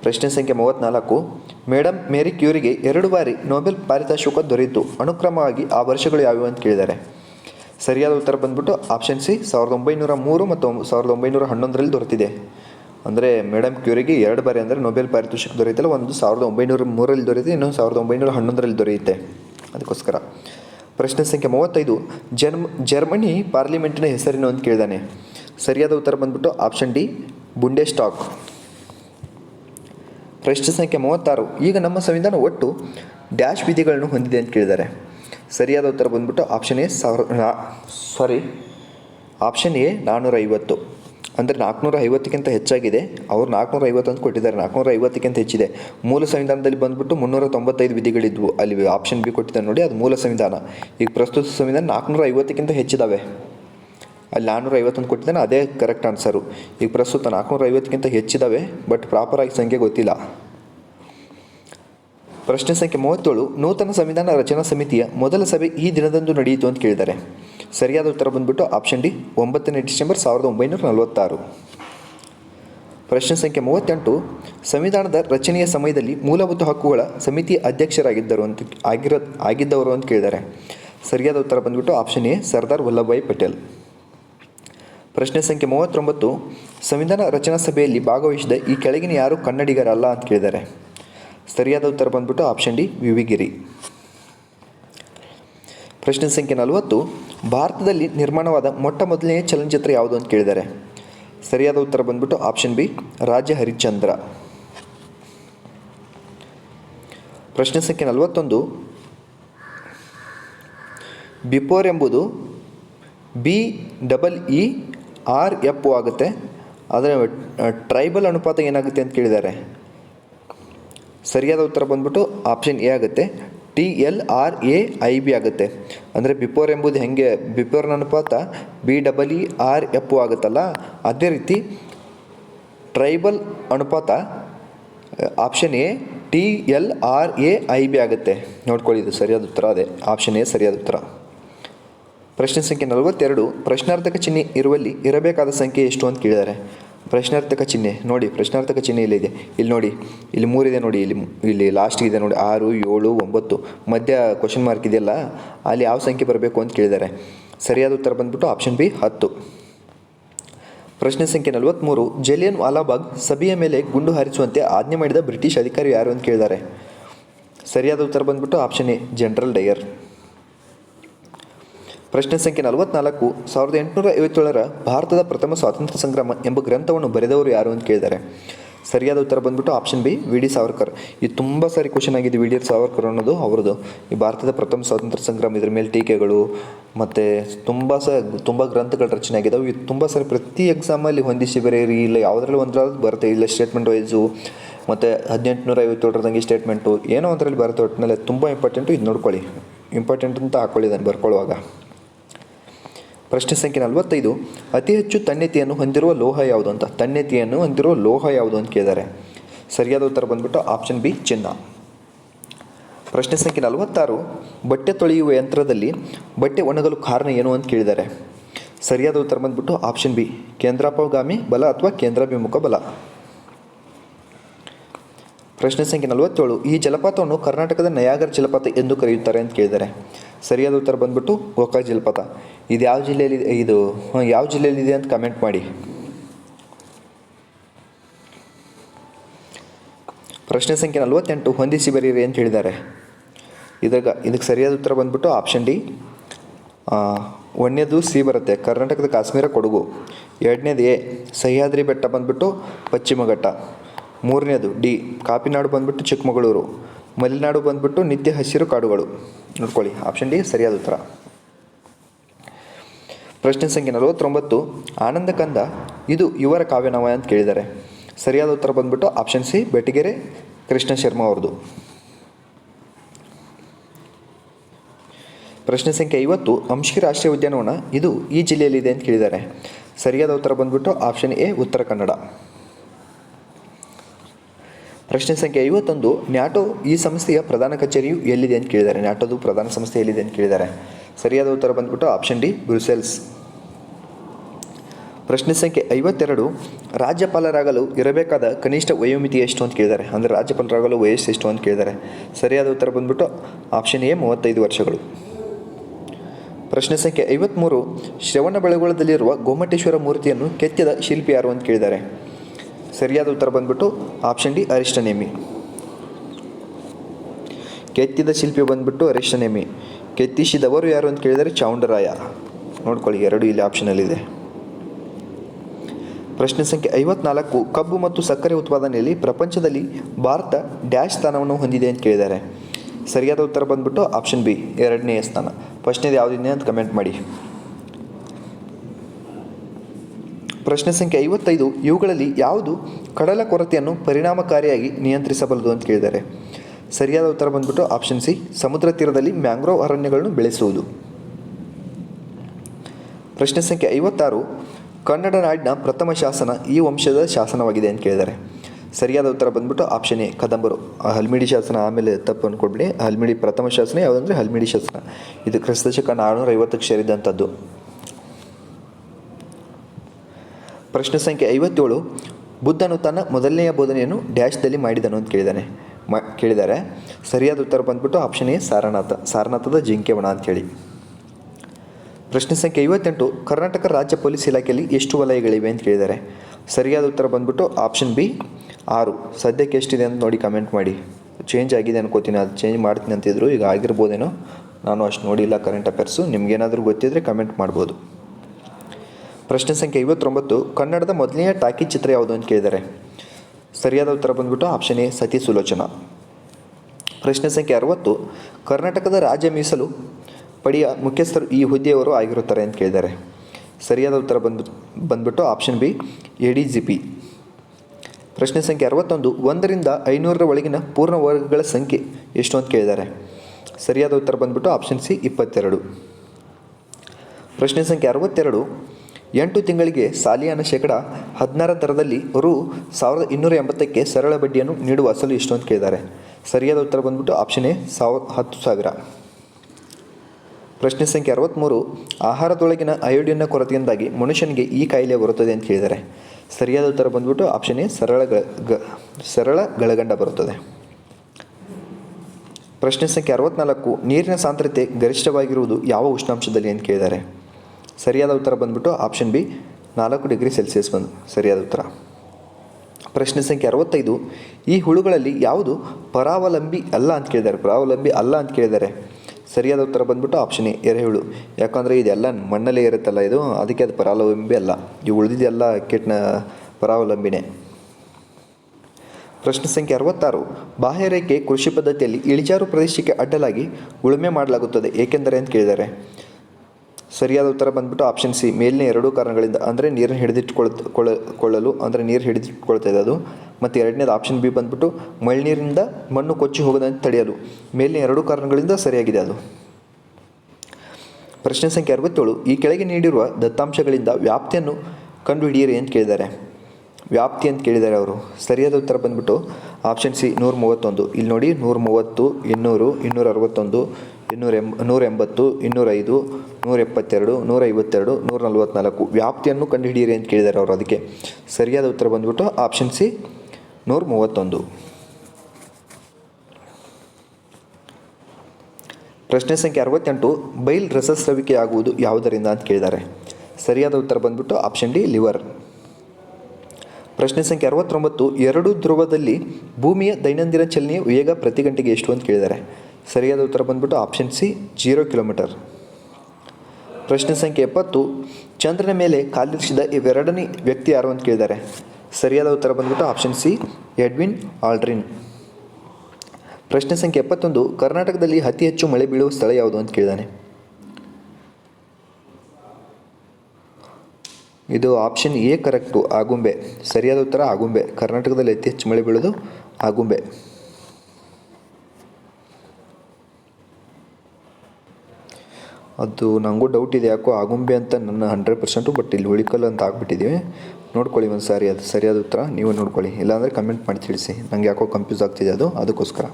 ಪ್ರಶ್ನೆ ಸಂಖ್ಯೆ ಮೂವತ್ತ್ನಾಲ್ಕು ಮೇಡಮ್ ಮೇರಿ ಕ್ಯೂರಿಗೆ ಎರಡು ಬಾರಿ ನೊಬೆಲ್ ಪಾರಿತೋಷಿಕ ದೊರೆಯಿತು. ಅನುಕ್ರಮವಾಗಿ ಆ ವರ್ಷಗಳು ಯಾವುವು ಅಂತ ಕೇಳಿದ್ದಾರೆ. ಸರಿಯಾದ ಉತ್ತರ ಬಂದ್ಬಿಟ್ಟು ಆಪ್ಷನ್ ಸಿ ಸಾವಿರದ ಒಂಬೈನೂರ ಮೂರು ಮತ್ತು ಸಾವಿರದ ಒಂಬೈನೂರ ಹನ್ನೊಂದರಲ್ಲಿ ದೊರೆತಿದೆ. ಅಂದರೆ ಮೇಡಮ್ ಕ್ಯೂರಿಗೆ ಎರಡು ಬಾರಿ ಅಂದರೆ ನೊಬೆಲ್ ಪಾರಿತೋಷಿಕ ದೊರೆಯುತ್ತಲ್ಲ ಒಂದು ಸಾವಿರದ ಒಂಬೈನೂರ ಮೂರರಲ್ಲಿ ದೊರೆಯುತ್ತೆ, ಇನ್ನೊಂದು ಸಾವಿರದ ಒಂಬೈನೂರ ಹನ್ನೊಂದರಲ್ಲಿ ದೊರೆಯುತ್ತೆ. ಅದಕ್ಕೋಸ್ಕರ. ಪ್ರಶ್ನೆ ಸಂಖ್ಯೆ ಮೂವತ್ತೈದು, ಜರ್ಮ್, ಜರ್ಮನಿ ಪಾರ್ಲಿಮೆಂಟಿನ ಹೆಸರೇನು ಅಂತ ಕೇಳ್ದಾನೆ. ಸರಿಯಾದ ಉತ್ತರ ಬಂದ್ಬಿಟ್ಟು ಆಪ್ಷನ್ ಡಿ ಬುಂಡೆ ಸ್ಟಾಕ್ ಪ್ರಶ್ನೆ ಸಂಖ್ಯೆ ಮೂವತ್ತಾರು, ಈಗ ನಮ್ಮ ಸಂವಿಧಾನ ಒಟ್ಟು ಡ್ಯಾಶ್ ವಿಧಿಗಳನ್ನು ಹೊಂದಿದೆ ಅಂತ ಕೇಳಿದ್ದಾರೆ ಸರಿಯಾದ ಉತ್ತರ ಬಂದ್ಬಿಟ್ಟು ಆಪ್ಷನ್ ಎ ಸಾವಿರ ಸಾರಿ ಆಪ್ಷನ್ ಎ ನಾನ್ನೂರ ಐವತ್ತು ಅಂದರೆ ನಾಲ್ಕುನೂರ ಐವತ್ತಕ್ಕಿಂತ ಹೆಚ್ಚಾಗಿದೆ. ಅವರು ನಾಲ್ಕುನೂರ ಐವತ್ತು ಅಂತ ಕೊಟ್ಟಿದ್ದಾರೆ. ನಾಲ್ಕುನೂರ ಐವತ್ತಕ್ಕಿಂತ ಹೆಚ್ಚಿದೆ. ಮೂಲ ಸಂವಿಧಾನದಲ್ಲಿ ಬಂದ್ಬಿಟ್ಟು ಮುನ್ನೂರ ತೊಂಬತ್ತೈದು ವಿಧಿಗಳಿದ್ವು. ಅಲ್ಲಿ ಆಪ್ಷನ್ ಬಿ ಕೊಟ್ಟಿದ್ದಾರೆ ನೋಡಿ, ಅದು ಮೂಲ ಸಂವಿಧಾನ. ಈಗ ಪ್ರಸ್ತುತ ಸಂವಿಧಾನ ನಾಲ್ಕುನೂರ ಐವತ್ತಕ್ಕಿಂತ ಹೆಚ್ಚಿದಾವೆ. ಅಲ್ಲಿ ನಾನ್ನೂರ ಐವತ್ತೊಂದು ಕೊಟ್ಟಿದ್ದಾನೆ, ಅದೇ ಕರೆಕ್ಟ್ ಆನ್ಸರು ಈಗ ಪ್ರಸ್ತುತ ನಾಲ್ಕುನೂರ ಐವತ್ತಕ್ಕಿಂತ ಹೆಚ್ಚಿದಾವೆ ಬಟ್ ಪ್ರಾಪರಾಗಿ ಸಂಖ್ಯೆ ಗೊತ್ತಿಲ್ಲ. ಪ್ರಶ್ನೆ ಸಂಖ್ಯೆ ಮೂವತ್ತೇಳು, ನೂತನ ಸಂವಿಧಾನ ರಚನಾ ಸಮಿತಿಯ ಮೊದಲ ಸಭೆ ಈ ದಿನದಂದು ನಡೆಯಿತು ಅಂತ ಕೇಳಿದ್ದಾರೆ. ಸರಿಯಾದ ಉತ್ತರ ಬಂದ್ಬಿಟ್ಟು ಆಪ್ಷನ್ ಡಿ ಒಂಬತ್ತನೇ ಡಿಸೆಂಬರ್ ಸಾವಿರದ ಒಂಬೈನೂರ ನಲವತ್ತಾರು. ಪ್ರಶ್ನೆ ಸಂಖ್ಯೆ ಮೂವತ್ತೆಂಟು, ಸಂವಿಧಾನದ ರಚನೆಯ ಸಮಯದಲ್ಲಿ ಮೂಲಭೂತ ಹಕ್ಕುಗಳ ಸಮಿತಿ ಅಧ್ಯಕ್ಷರಾಗಿದ್ದರು ಅಂತ ಆಗಿರೋ, ಆಗಿದ್ದವರು ಅಂತ ಕೇಳಿದ್ದಾರೆ. ಸರಿಯಾದ ಉತ್ತರ ಬಂದ್ಬಿಟ್ಟು ಆಪ್ಷನ್ ಎ, ಸರ್ದಾರ್ ವಲ್ಲಭಭಾಯಿ ಪಟೇಲ್. ಪ್ರಶ್ನೆ ಸಂಖ್ಯೆ ಮೂವತ್ತೊಂಬತ್ತು, ಸಂವಿಧಾನ ರಚನಾ ಸಭೆಯಲ್ಲಿ ಭಾಗವಹಿಸಿದ ಈ ಕೆಳಗಿನ ಯಾರು ಕನ್ನಡಿಗರಲ್ಲ ಅಂತ ಕೇಳಿದ್ದಾರೆ. ಸರಿಯಾದ ಉತ್ತರ ಬಂದ್ಬಿಟ್ಟು ಆಪ್ಷನ್ ಡಿ ವಿವಿಗಿರಿ ಪ್ರಶ್ನೆ ಸಂಖ್ಯೆ ನಲವತ್ತು, ಭಾರತದಲ್ಲಿ ನಿರ್ಮಾಣವಾದ ಮೊಟ್ಟ ಮೊದಲನೇ ಚಲನಚಿತ್ರ ಯಾವುದು ಅಂತ ಕೇಳಿದ್ದಾರೆ? ಸರಿಯಾದ ಉತ್ತರ ಬಂದ್ಬಿಟ್ಟು ಆಪ್ಷನ್ ಬಿ ರಾಜ ಹರಿಶ್ಚಂದ್ರ. ಪ್ರಶ್ನೆ ಸಂಖ್ಯೆ ನಲವತ್ತೊಂದು, ಬಿಪೋರ್ ಎಂಬುದು B double E R F ಆಗುತ್ತೆ. ಆದರೆ ಟ್ರೈಬಲ್ ಅನುಪಾತ ಏನಾಗುತ್ತೆ ಅಂತ ಕೇಳಿದ್ದಾರೆ? ಸರಿಯಾದ ಉತ್ತರ ಬಂದ್ಬಿಟ್ಟು ಆಪ್ಷನ್ ಎ ಆಗುತ್ತೆ. T L R A I B ಆಗುತ್ತೆ. ಅಂದರೆ ಬಿಫೋರ್ ಎಂಬುದು ಹೆಂಗೆ ಬಿಫೋರ್ನ ಅನುಪಾತ B double E R F ಆಗುತ್ತಲ್ಲ, ಅದೇ ರೀತಿ ಟ್ರೈಬಲ್ ಅನುಪಾತ option A T L R A I B ಆಗುತ್ತೆ. ನೋಡ್ಕೊಳ್ಳಿ, ಇದು ಸರಿಯಾದ ಉತ್ತರ, ಅದೇ ಆಪ್ಷನ್ ಎ ಸರಿಯಾದ ಉತ್ತರ. ಪ್ರಶ್ನೆ ಸಂಖ್ಯೆ ನಲವತ್ತೆರಡು, ಪ್ರಶ್ನಾರ್ಥಕ ಚಿಹ್ನೆ ಇರುವಲ್ಲಿ ಇರಬೇಕಾದ ಸಂಖ್ಯೆ ಎಷ್ಟು ಅಂತ ಕೇಳಿದ್ದಾರೆ ಪ್ರಶ್ನಾರ್ಥಕ ಚಿಹ್ನೆ, ನೋಡಿ, ಪ್ರಶ್ನಾರ್ಥಕ ಚಿಹ್ನೆ ಇಲ್ಲಿದೆ. ಇಲ್ಲಿ ನೋಡಿ, ಇಲ್ಲಿ ಮೂರಿದೆ ನೋಡಿ, ಇಲ್ಲಿ ಇಲ್ಲಿ ಲಾಸ್ಟ್ ಇದೆ ನೋಡಿ, ಆರು, ಏಳು, ಒಂಬತ್ತು. ಮಧ್ಯ ಕ್ವಶನ್ ಮಾರ್ಕ್ ಇದೆಯಲ್ಲ, ಅಲ್ಲಿ ಯಾವ ಸಂಖ್ಯೆ ಬರಬೇಕು ಅಂತ ಕೇಳಿದ್ದಾರೆ. ಸರಿಯಾದ ಉತ್ತರ ಬಂದ್ಬಿಟ್ಟು ಆಪ್ಷನ್ ಬಿ ಹತ್ತು. ಪ್ರಶ್ನೆ ಸಂಖ್ಯೆ ನಲವತ್ತ್ಮೂರು ಜಲಿಯನ್ ವಾಲಾಬಾಗ್ ಸಭೆಯ ಮೇಲೆ ಗುಂಡು ಹಾರಿಸುವಂತೆ ಆಜ್ಞೆ ಮಾಡಿದ ಬ್ರಿಟಿಷ್ ಅಧಿಕಾರಿ ಯಾರು ಅಂತ ಕೇಳಿದ್ದಾರೆ. ಸರಿಯಾದ ಉತ್ತರ ಬಂದ್ಬಿಟ್ಟು ಆಪ್ಷನ್ ಎ ಜನರಲ್ ಡಯರ್ ಪ್ರಶ್ನೆ ಸಂಖ್ಯೆ ನಲವತ್ನಾಲ್ಕು, ಸಾವಿರದ ಎಂಟುನೂರ ಐವತ್ತೇಳರ ಭಾರತದ ಪ್ರಥಮ ಸ್ವಾತಂತ್ರ್ಯ ಸಂಗ್ರಾಮ ಎಂಬ ಗ್ರಂಥವನ್ನು ಬರೆದವರು ಯಾರು ಅಂತ ಕೇಳಿದ್ದಾರೆ ಸರಿಯಾದ ಉತ್ತರ ಬಂದ್ಬಿಟ್ಟು option B V D Savarkar. ಇದು ತುಂಬ ಸಾರಿ ಕ್ವಶನ್ ಆಗಿದೆ ವಿ ಡಿ ಸಾವರ್ಕರ್ ಅನ್ನೋದು ಅವರದು ಈ ಭಾರತದ ಪ್ರಥಮ ಸ್ವಾತಂತ್ರ್ಯ ಸಂಗ್ರಾಮ ಇದ್ರ ಮೇಲೆ ಟೀಕೆಗಳು, ಮತ್ತು ತುಂಬ ಸ, ತುಂಬ ಗ್ರಂಥಗಳ ರಚನೆ ಆಗಿದ್ದಾವೆ ಇದು ತುಂಬ ಸಾರಿ ಪ್ರತಿ ಎಕ್ಸಾಮಲ್ಲಿ ಹೊಂದಿಸಿ ಬರೆಯಿರಿ, ಇಲ್ಲ ಯಾವುದ್ರಲ್ಲಿ ಒಂದರಲ್ಲಿ ಬರುತ್ತೆ, ಇಲ್ಲ ಸ್ಟೇಟ್ಮೆಂಟ್ ವೈಸು ಮತ್ತು ಹದಿನೆಂಟುನೂರ ಐವತ್ತೇಳರದಂಗೆ ಸ್ಟೇಟ್ಮೆಂಟು ಏನೋ ಒಂದರಲ್ಲಿ ಬರುತ್ತೆ ಒಟ್ಟಿನಲ್ಲಿ ತುಂಬ ಇಂಪಾರ್ಟೆಂಟು ಇದು ನೋಡ್ಕೊಳ್ಳಿ. ಇಂಪಾರ್ಟೆಂಟ್ ಅಂತ ಹಾಕ್ಕೊಳ್ಳಿದ್ದಾನೆ ಬರ್ಕೊಳ್ಳುವಾಗ. ಪ್ರಶ್ನೆ ಸಂಖ್ಯೆ ನಲವತ್ತೈದು, ಅತಿ ಹೆಚ್ಚು ತನ್ಯತೆಯನ್ನು ಹೊಂದಿರುವ ಲೋಹ ಯಾವುದು ಅಂತ? ತನ್ಯತೆಯನ್ನು ಹೊಂದಿರುವ ಲೋಹ ಯಾವುದು ಅಂತ ಕೇಳಿದ್ದಾರೆ ಸರಿಯಾದ ಉತ್ತರ ಬಂದ್ಬಿಟ್ಟು ಆಪ್ಷನ್ ಬಿ ಚಿನ್ನ. ಪ್ರಶ್ನೆ ಸಂಖ್ಯೆ ನಲವತ್ತಾರು, ಬಟ್ಟೆ ತೊಳೆಯುವ ಯಂತ್ರದಲ್ಲಿ ಬಟ್ಟೆ ಒಣಗಲು ಕಾರಣ ಏನು ಅಂತ ಕೇಳಿದ್ದಾರೆ ಸರಿಯಾದ ಉತ್ತರ ಬಂದ್ಬಿಟ್ಟು ಆಪ್ಷನ್ ಬಿ ಕೇಂದ್ರಾಪಗಾಮಿ ಬಲ ಅಥವಾ ಕೇಂದ್ರಾಭಿಮುಖ ಬಲ. ಪ್ರಶ್ನೆ ಸಂಖ್ಯೆ ನಲವತ್ತೇಳು, ಈ ಜಲಪಾತವನ್ನು ಕರ್ನಾಟಕದ ನಯಾಗರ ಜಲಪಾತ ಎಂದು ಕರೆಯುತ್ತಾರೆ ಅಂತ ಕೇಳಿದ್ದಾರೆ ಸರಿಯಾದ ಉತ್ತರ ಬಂದ್ಬಿಟ್ಟು ಗೋಕಾಕ್ ಜಲಪಾತ ಇದು ಯಾವ ಜಿಲ್ಲೆಯಲ್ಲಿ, ಇದು ಯಾವ ಜಿಲ್ಲೆಯಲ್ಲಿದೆ ಅಂತ ಕಮೆಂಟ್ ಮಾಡಿ. ಪ್ರಶ್ನೆ ಸಂಖ್ಯೆ ನಲವತ್ತೆಂಟು, ಹೊಂದಿಸಿ ಬರೀರಿ ಅಂತ ಹೇಳಿದ್ದಾರೆ. ಇದಾಗ ಇದಕ್ಕೆ ಸರಿಯಾದ ಉತ್ತರ ಬಂದ್ಬಿಟ್ಟು ಆಪ್ಷನ್ ಡಿ ಒಂದನೇದು ಸಿ ಬರುತ್ತೆ, ಕರ್ನಾಟಕದ ಕಾಶ್ಮೀರ ಕೊಡಗು. ಎರಡನೇದು ಎ, ಸಹ್ಯಾದ್ರಿ ಬೆಟ್ಟ ಬಂದ್ಬಿಟ್ಟು ಪಶ್ಚಿಮ ಘಟ್ಟ. ಮೂರನೇದು ಡಿ, ಕಾಪಿನಾಡು ಬಂದ್ಬಿಟ್ಟು ಚಿಕ್ಕಮಗಳೂರು. ಮಲೆನಾಡು ಬಂದ್ಬಿಟ್ಟು ನಿತ್ಯ ಹಸಿರು ಕಾಡುಗಳು. ನೋಡ್ಕೊಳ್ಳಿ ಆಪ್ಷನ್ ಡಿ ಸರಿಯಾದ ಉತ್ತರ. ಪ್ರಶ್ನೆ ಸಂಖ್ಯೆ ನಲವತ್ತೊಂಬತ್ತು, ಆನಂದ ಕಂದ, ಇದು ಇವರ ಕಾವ್ಯನವ ಅಂತ ಕೇಳಿದ್ದಾರೆ. ಸರಿಯಾದ ಉತ್ತರ ಬಂದ್ಬಿಟ್ಟು ಆಪ್ಷನ್ ಸಿ ಬೆಟಗೆರೆ ಕೃಷ್ಣ ಶರ್ಮಾ ಅವ್ರದ್ದು. ಪ್ರಶ್ನೆ ಸಂಖ್ಯೆ ಐವತ್ತು, ಅಂಶಿ ರಾಷ್ಟ್ರೀಯ ಉದ್ಯಾನವನ, ಇದು ಈ ಜಿಲ್ಲೆಯಲ್ಲಿದೆ ಅಂತ ಕೇಳಿದ್ದಾರೆ. ಸರಿಯಾದ ಉತ್ತರ ಬಂದ್ಬಿಟ್ಟು ಆಪ್ಷನ್ ಎ, ಉತ್ತರ ಕನ್ನಡ. ಪ್ರಶ್ನೆ ಸಂಖ್ಯೆ ಐವತ್ತೊಂದು, ನ್ಯಾಟೋ ಈ ಸಂಸ್ಥೆಯ ಪ್ರಧಾನ ಕಚೇರಿಯು ಎಲ್ಲಿದೆ ಅಂತ ಕೇಳಿದ್ದಾರೆ. ನ್ಯಾಟೋದು ಪ್ರಧಾನ ಸಂಸ್ಥೆ ಎಲ್ಲಿದೆ ಅಂತ ಕೇಳಿದ್ದಾರೆ. ಸರಿಯಾದ ಉತ್ತರ ಬಂದ್ಬಿಟ್ಟು ಆಪ್ಷನ್ ಡಿ ಬ್ರುಸೆಲ್ಸ್. ಪ್ರಶ್ನೆ ಸಂಖ್ಯೆ ಐವತ್ತೆರಡು, ರಾಜ್ಯಪಾಲರಾಗಲು ಇರಬೇಕಾದ ಕನಿಷ್ಠ ವಯೋಮಿತಿ ಎಷ್ಟು ಅಂತ ಕೇಳಿದ್ದಾರೆ. ಅಂದರೆ ರಾಜ್ಯಪಾಲರಾಗಲು ವಯಸ್ಸು ಎಷ್ಟು ಅಂತ ಕೇಳಿದ್ದಾರೆ. ಸರಿಯಾದ ಉತ್ತರ ಬಂದ್ಬಿಟ್ಟು ಆಪ್ಷನ್ ಎ ಮೂವತ್ತೈದು ವರ್ಷಗಳು. ಪ್ರಶ್ನೆ ಸಂಖ್ಯೆ ಐವತ್ತ್ಮೂರು ಶ್ರವಣ ಬೆಳಗೊಳದಲ್ಲಿರುವ ಗೋಮಟೇಶ್ವರ ಮೂರ್ತಿಯನ್ನು ಕೆತ್ತಿದ ಶಿಲ್ಪಿ ಯಾರು ಅಂತ ಕೇಳಿದ್ದಾರೆ. ಸರಿಯಾದ ಉತ್ತರ ಬಂದ್ಬಿಟ್ಟು ಆಪ್ಷನ್ ಡಿ ಅರಿಷ್ಟನೇಮಿ. ಕೆತ್ತಿದ ಶಿಲ್ಪಿ ಬಂದ್ಬಿಟ್ಟು ಅರಿಷ್ಟನೇಮಿ. ಕೆತ್ತಿಸಿದವರು ಯಾರು ಅಂತ ಕೇಳಿದರೆ ಚೌಂಡರಾಯ ನೋಡ್ಕೊಳ್ಳಿ, ಎರಡು ಇಲ್ಲಿ ಆಪ್ಷನಲ್ಲಿದೆ ಪ್ರಶ್ನೆ ಸಂಖ್ಯೆ ಐವತ್ನಾಲ್ಕು, ಕಬ್ಬು ಮತ್ತು ಸಕ್ಕರೆ ಉತ್ಪಾದನೆಯಲ್ಲಿ ಪ್ರಪಂಚದಲ್ಲಿ ಭಾರತ ಡ್ಯಾಶ್ ಸ್ಥಾನವನ್ನು ಹೊಂದಿದೆ ಅಂತ ಕೇಳಿದ್ದಾರೆ. ಸರಿಯಾದ ಉತ್ತರ ಬಂದ್ಬಿಟ್ಟು ಆಪ್ಷನ್ ಬಿ, ಎರಡನೇ ಸ್ಥಾನ. ಫಸ್ಟ್ನೇದು ಯಾವುದಿದೆ ಅಂತ ಕಮೆಂಟ್ ಮಾಡಿ. ಪ್ರಶ್ನೆ ಸಂಖ್ಯೆ ಐವತ್ತೈದು, ಇವುಗಳಲ್ಲಿ ಯಾವುದು ಕಡಲ ಕೊರತೆಯನ್ನು ಪರಿಣಾಮಕಾರಿಯಾಗಿ ನಿಯಂತ್ರಿಸಬಲ್ಲದು ಅಂತ ಕೇಳಿದ್ದಾರೆ. ಸರಿಯಾದ ಉತ್ತರ ಬಂದ್ಬಿಟ್ಟು ಆಪ್ಷನ್ ಸಿ ಸಮುದ್ರ ತೀರದಲ್ಲಿ ಮ್ಯಾಂಗ್ರೋವ್ ಅರಣ್ಯಗಳನ್ನು ಬೆಳೆಸುವುದು. ಪ್ರಶ್ನೆ ಸಂಖ್ಯೆ ಐವತ್ತಾರು, ಕನ್ನಡ ನಾಡಿನ ಪ್ರಥಮ ಶಾಸನ ಈ ವಂಶದ ಶಾಸನವಾಗಿದೆ ಅಂತ ಕೇಳಿದ್ದಾರೆ. ಸರಿಯಾದ ಉತ್ತರ ಬಂದ್ಬಿಟ್ಟು ಆಪ್ಷನ್ ಎ ಕದಂಬರು. ಹಲ್ಮಿಡಿ ಶಾಸನ ಆಮೇಲೆ ತಪ್ಪು ಅಂದ್ಕೊಡ್ಬಿಡಿ ಹಲ್ಮಿಡಿ ಪ್ರಥಮ ಶಾಸನ ಯಾವುದಂದ್ರೆ ಹಲ್ಮಿಡಿ ಶಾಸನ. ಇದು ಕ್ರಿಸ್ತಶಕ ನಾನ್ನೂರ ಐವತ್ತಕ್ಕೆ ಸೇರಿದಂಥದ್ದು. ಪ್ರಶ್ನೆ ಸಂಖ್ಯೆ ಐವತ್ತೇಳು, ಬುದ್ಧನು ತನ್ನ ಮೊದಲನೆಯ ಬೋಧನೆಯನ್ನು ಡ್ಯಾಶ್ದಲ್ಲಿ ಮಾಡಿದನು ಅಂತ ಕೇಳಿದ್ದಾನೆ ಮ ಕೇಳಿದ್ದಾರೆ ಸರಿಯಾದ ಉತ್ತರ ಬಂದ್ಬಿಟ್ಟು ಆಪ್ಷನ್ ಎ ಸಾರನಾಥ, ಸಾರನಾಥದ ಜಿಂಕೆ ವಣ ಅಂತ ಹೇಳಿ. ಪ್ರಶ್ನೆ ಸಂಖ್ಯೆ ಐವತ್ತೆಂಟು, ಕರ್ನಾಟಕ ರಾಜ್ಯ ಪೊಲೀಸ್ ಇಲಾಖೆಯಲ್ಲಿ ಎಷ್ಟು ವಲಯಗಳಿವೆ ಅಂತ ಕೇಳಿದ್ದಾರೆ ಸರಿಯಾದ ಉತ್ತರ ಬಂದ್ಬಿಟ್ಟು ಆಪ್ಷನ್ ಬಿ ಆರು. ಸದ್ಯಕ್ಕೆ ಎಷ್ಟಿದೆ ಅಂತ ನೋಡಿ ಕಮೆಂಟ್ ಮಾಡಿ. ಚೇಂಜ್ ಆಗಿದೆ ಅನ್ಕೋತೀನಿ, ಅದು ಚೇಂಜ್ ಮಾಡ್ತೀನಿ ಅಂತಿದ್ರು ಈಗ ಆಗಿರ್ಬೋದೇನೋ, ನಾನು ಅಷ್ಟು ನೋಡಿಲ್ಲ ಕರೆಂಟ್ ಅಫೇರ್ಸು ನಿಮಗೇನಾದರೂ ಗೊತ್ತಿದ್ದರೆ ಕಮೆಂಟ್ ಮಾಡ್ಬೋದು. ಪ್ರಶ್ನೆ ಸಂಖ್ಯೆ ಐವತ್ತೊಂಬತ್ತು, ಕನ್ನಡದ ಮೊದಲನೆಯ ಟಾಕಿ ಚಿತ್ರ ಯಾವುದು ಅಂತ ಕೇಳಿದ್ದಾರೆ. ಸರಿಯಾದ ಉತ್ತರ ಬಂದ್ಬಿಟ್ಟು ಆಪ್ಷನ್ ಎ, ಸತಿ ಸುಲೋಚನಾ. ಪ್ರಶ್ನೆ ಸಂಖ್ಯೆ ಅರವತ್ತು, ಕರ್ನಾಟಕದ ರಾಜ್ಯ ಮೀಸಲು ಪಡೆಯ ಮುಖ್ಯಸ್ಥರು ಈ ಹುದ್ದೆಯವರು ಆಗಿರುತ್ತಾರೆ ಅಂತ ಕೇಳಿದ್ದಾರೆ. ಸರಿಯಾದ ಉತ್ತರ ಬಂದು, ಬಂದ್ಬಿಟ್ಟು option B, A D G P. ಪ್ರಶ್ನೆ ಸಂಖ್ಯೆ ಅರವತ್ತೊಂದು, ಒಂದರಿಂದ ಐನೂರರ ಒಳಗಿನ ಪೂರ್ಣ ವರ್ಗಗಳ ಸಂಖ್ಯೆ ಎಷ್ಟು ಅಂತ ಕೇಳಿದ್ದಾರೆ. ಸರಿಯಾದ ಉತ್ತರ ಬಂದ್ಬಿಟ್ಟು ಆಪ್ಷನ್ ಸಿ, ಇಪ್ಪತ್ತೆರಡು. ಪ್ರಶ್ನೆ ಸಂಖ್ಯೆ ಅರವತ್ತೆರಡು ಎಂಟು ತಿಂಗಳಿಗೆ ಸಾಲಿಯಾನ ಶೇಕಡ ಹದಿನಾರ ದರದಲ್ಲಿ ರು ಸಾವಿರದ ಇನ್ನೂರ ಎಂಬತ್ತಕ್ಕೆ ಸರಳ ಬಡ್ಡಿಯನ್ನು ನೀಡುವ ಅಸಲು ಎಷ್ಟು ಅಂತ ಕೇಳಿದ್ದಾರೆ. ಸರಿಯಾದ ಉತ್ತರ ಬಂದ್ಬಿಟ್ಟು ಆಪ್ಷನ್ ಎ ಸಾವ ಹತ್ತು ಸಾವಿರ. ಪ್ರಶ್ನೆ ಸಂಖ್ಯೆ ಅರವತ್ತ್ಮೂರು ಆಹಾರದೊಳಗಿನ ಅಯೋಡಿಯನ್ನ ಕೊರತೆಯಿಂದಾಗಿ ಮನುಷ್ಯನಿಗೆ ಈ ಕಾಯಿಲೆ ಬರುತ್ತದೆ ಅಂತ ಕೇಳಿದ್ದಾರೆ ಸರಿಯಾದ ಉತ್ತರ ಬಂದ್ಬಿಟ್ಟು ಆಪ್ಷನ್ ಎ ಸರಳ ಸರಳ ಗಳಗಂಡ ಬರುತ್ತದೆ. ಪ್ರಶ್ನೆ ಸಂಖ್ಯೆ ಅರವತ್ನಾಲ್ಕು, ನೀರಿನ ಸಾಂದ್ರತೆ ಗರಿಷ್ಠವಾಗಿರುವುದು ಯಾವ ಉಷ್ಣಾಂಶದಲ್ಲಿ ಅಂತ ಕೇಳಿದ್ದಾರೆ. ಸರಿಯಾದ ಉತ್ತರ ಬಂದ್ಬಿಟ್ಟು ಆಪ್ಷನ್ ಬಿ ನಾಲ್ಕು ಡಿಗ್ರಿ ಸೆಲ್ಸಿಯಸ್ ಬಂದು, ಸರಿಯಾದ ಉತ್ತರ. ಪ್ರಶ್ನೆ ಸಂಖ್ಯೆ ಅರವತ್ತೈದು, ಈ ಹುಳುಗಳಲ್ಲಿ ಯಾವುದು ಪರಾವಲಂಬಿ ಅಲ್ಲ ಅಂತ ಕೇಳಿದ್ದಾರೆ. ಪರಾವಲಂಬಿ ಅಲ್ಲ ಅಂತ ಕೇಳಿದ್ದಾರೆ. ಸರಿಯಾದ ಉತ್ತರ ಬಂದ್ಬಿಟ್ಟು ಆಪ್ಷನ್ ಎ ಎರೆಹುಳು. ಯಾಕಂದರೆ ಇದೆಲ್ಲ ಮಣ್ಣಲ್ಲೇ ಇರುತ್ತಲ್ಲ ಇದು, ಅದಕ್ಕೆ ಅದು ಪರಾವಲಂಬಿ ಅಲ್ಲ. ಇವು ಉಳಿದಿದೆಲ್ಲ ಕಿಟ್ನ ಪರಾವಲಂಬಿನೇ. ಪ್ರಶ್ನೆ ಸಂಖ್ಯೆ ಅರವತ್ತಾರು, ಬಾಹ್ಯರೇಖೆ ಕೃಷಿ ಪದ್ಧತಿಯಲ್ಲಿ ಇಳಿಜಾರು ಪ್ರದೇಶಕ್ಕೆ ಅಡ್ಡಲಾಗಿ ಉಳುಮೆ ಮಾಡಲಾಗುತ್ತದೆ ಏಕೆಂದರೆ ಅಂತ ಕೇಳಿದ್ದಾರೆ. ಸರಿಯಾದ ಉತ್ತರ ಬಂದ್ಬಿಟ್ಟು ಆಪ್ಷನ್ ಸಿ ಮೇಲಿನ ಎರಡೂ ಕಾರಣಗಳಿಂದ ಅಂದರೆ ನೀರನ್ನು ಹಿಡಿದಿಟ್ಟುಕೊಳ್ಳಲು ಕೊಳ್ಳಲು ಅಂದರೆ ನೀರು ಹಿಡಿದಿಟ್ಕೊಳ್ತಾ ಇದೆ ಅದು ಮತ್ತು ಎರಡನೇದು ಆಪ್ಷನ್ ಬಿ ಬಂದ್ಬಿಟ್ಟು ಮಳೆನೀರಿನಿಂದ ಮಣ್ಣು ಕೊಚ್ಚಿ ಹೋಗದಂತೆ ತಡೆಯಲು ಮೇಲಿನ ಎರಡೂ ಕಾರಣಗಳಿಂದ ಸರಿಯಾಗಿದೆ ಅದು. ಪ್ರಶ್ನೆ ಸಂಖ್ಯೆ ಅರವತ್ತೇಳು. ಈ ಕೆಳಗೆ ನೀಡಿರುವ ದತ್ತಾಂಶಗಳಿಂದ ವ್ಯಾಪ್ತಿಯನ್ನು ಕಂಡುಹಿಡಿಯಿರಿ ಅಂತ ಕೇಳಿದ್ದಾರೆ. ವ್ಯಾಪ್ತಿ ಅಂತ ಕೇಳಿದ್ದಾರೆ ಅವರು. ಸರಿಯಾದ ಉತ್ತರ ಬಂದ್ಬಿಟ್ಟು ಆಪ್ಷನ್ ಸಿ ನೂರ ಮೂವತ್ತೊಂದು ಇಲ್ಲಿ ನೋಡಿ ನೂರ ಮೂವತ್ತು ಇನ್ನೂರು ಇನ್ನೂರ ಅರವತ್ತೊಂದು ಇನ್ನೂರ ಎಂಬ, ನೂರ ಎಂಬತ್ತು ಇನ್ನೂರೈದು ನೂರ ಎಪ್ಪತ್ತೆರಡು, ನೂರ ಐವತ್ತೆರಡು, ನೂರ ನಲ್ವತ್ನಾಲ್ಕು. ವ್ಯಾಪ್ತಿಯನ್ನು ಕಂಡುಹಿಡಿಯಿರಿ ಅಂತ ಕೇಳಿದ್ದಾರೆ ಅವರು ಅದಕ್ಕೆ. ಸರಿಯಾದ ಉತ್ತರ ಬಂದ್ಬಿಟ್ಟು ಆಪ್ಷನ್ ಸಿ ನೂರ ಮೂವತ್ತೊಂದು. ಪ್ರಶ್ನೆ ಸಂಖ್ಯೆ ಅರವತ್ತೆಂಟು, ಬೈಲ್ ರಸಸ್ರವಿಕೆ ಆಗುವುದು ಯಾವುದರಿಂದ ಅಂತ ಕೇಳಿದ್ದಾರೆ ಸರಿಯಾದ ಉತ್ತರ ಬಂದ್ಬಿಟ್ಟು ಆಪ್ಷನ್ ಡಿ ಲಿವರ್. ಪ್ರಶ್ನೆ ಸಂಖ್ಯೆ ಅರವತ್ತೊಂಬತ್ತು, ಎರಡು ಧ್ರುವದಲ್ಲಿ ಭೂಮಿಯ ದೈನಂದಿನ ಚಲನೆಯ ವೇಗ ಪ್ರತಿ ಗಂಟೆಗೆ ಎಷ್ಟು ಅಂತ ಕೇಳಿದ್ದಾರೆ ಸರಿಯಾದ ಉತ್ತರ ಬಂದ್ಬಿಟ್ಟು ಆಪ್ಷನ್ ಸಿ ಜೀರೋ ಕಿಲೋಮೀಟರ್ ಪ್ರಶ್ನೆ ಸಂಖ್ಯೆ ಎಪ್ಪತ್ತು, ಚಂದ್ರನ ಮೇಲೆ ಕಾಲಿರಿಸಿದ ಇವೆರಡನೇ ವ್ಯಕ್ತಿ ಯಾರು ಅಂತ ಕೇಳಿದ್ದಾರೆ. ಸರಿಯಾದ ಉತ್ತರ ಬಂದ್ಬಿಟ್ಟು ಆಪ್ಷನ್ ಸಿ ಎಡ್ವಿನ್ ಆಲ್ಡ್ರಿನ್. ಪ್ರಶ್ನೆ ಸಂಖ್ಯೆ ಎಪ್ಪತ್ತೊಂದು, ಕರ್ನಾಟಕದಲ್ಲಿ ಅತಿ ಹೆಚ್ಚು ಮಳೆ ಬೀಳುವ ಸ್ಥಳ ಯಾವುದು ಅಂತ ಕೇಳಿದ್ದಾನೆ. ಇದು ಆಪ್ಷನ್ ಎ ಕರೆಕ್ಟು ಆಗುಂಬೆ. ಸರಿಯಾದ ಉತ್ತರ ಆಗುಂಬೆ. ಕರ್ನಾಟಕದಲ್ಲಿ ಅತಿ ಹೆಚ್ಚು ಮಳೆ ಬೀಳೋದು ಆಗುಂಬೆ. ಅದು ನನಗೂ ಡೌಟ್ ಇದೆ. ಯಾಕೋ ಆಗುಂಬೆ ಅಂತ ನನ್ನ ಹಂಡ್ರೆಡ್ ಪರ್ಸೆಂಟು ಬಟ್ ಇಲ್ಲಿ ಉಳಿಕಲ್ ಅಂತ ಆಗ್ಬಿಟ್ಟಿದ್ದೀವಿ ನೋಡ್ಕೊಳ್ಳಿ ಒಂದು ಸಾರಿ ಅದು ಸರಿಯಾದ ಉತ್ತರ. ನೀವು ನೋಡ್ಕೊಳ್ಳಿ. ಇಲ್ಲಾಂದರೆ ಕಮೆಂಟ್ ಮಾಡಿ ತಿಳಿಸಿ. ನನಗೆ ಯಾಕೋ ಕನ್ಫ್ಯೂಸ್ ಆಗ್ತಿದೆ ಅದು. ಅದಕ್ಕೋಸ್ಕರ.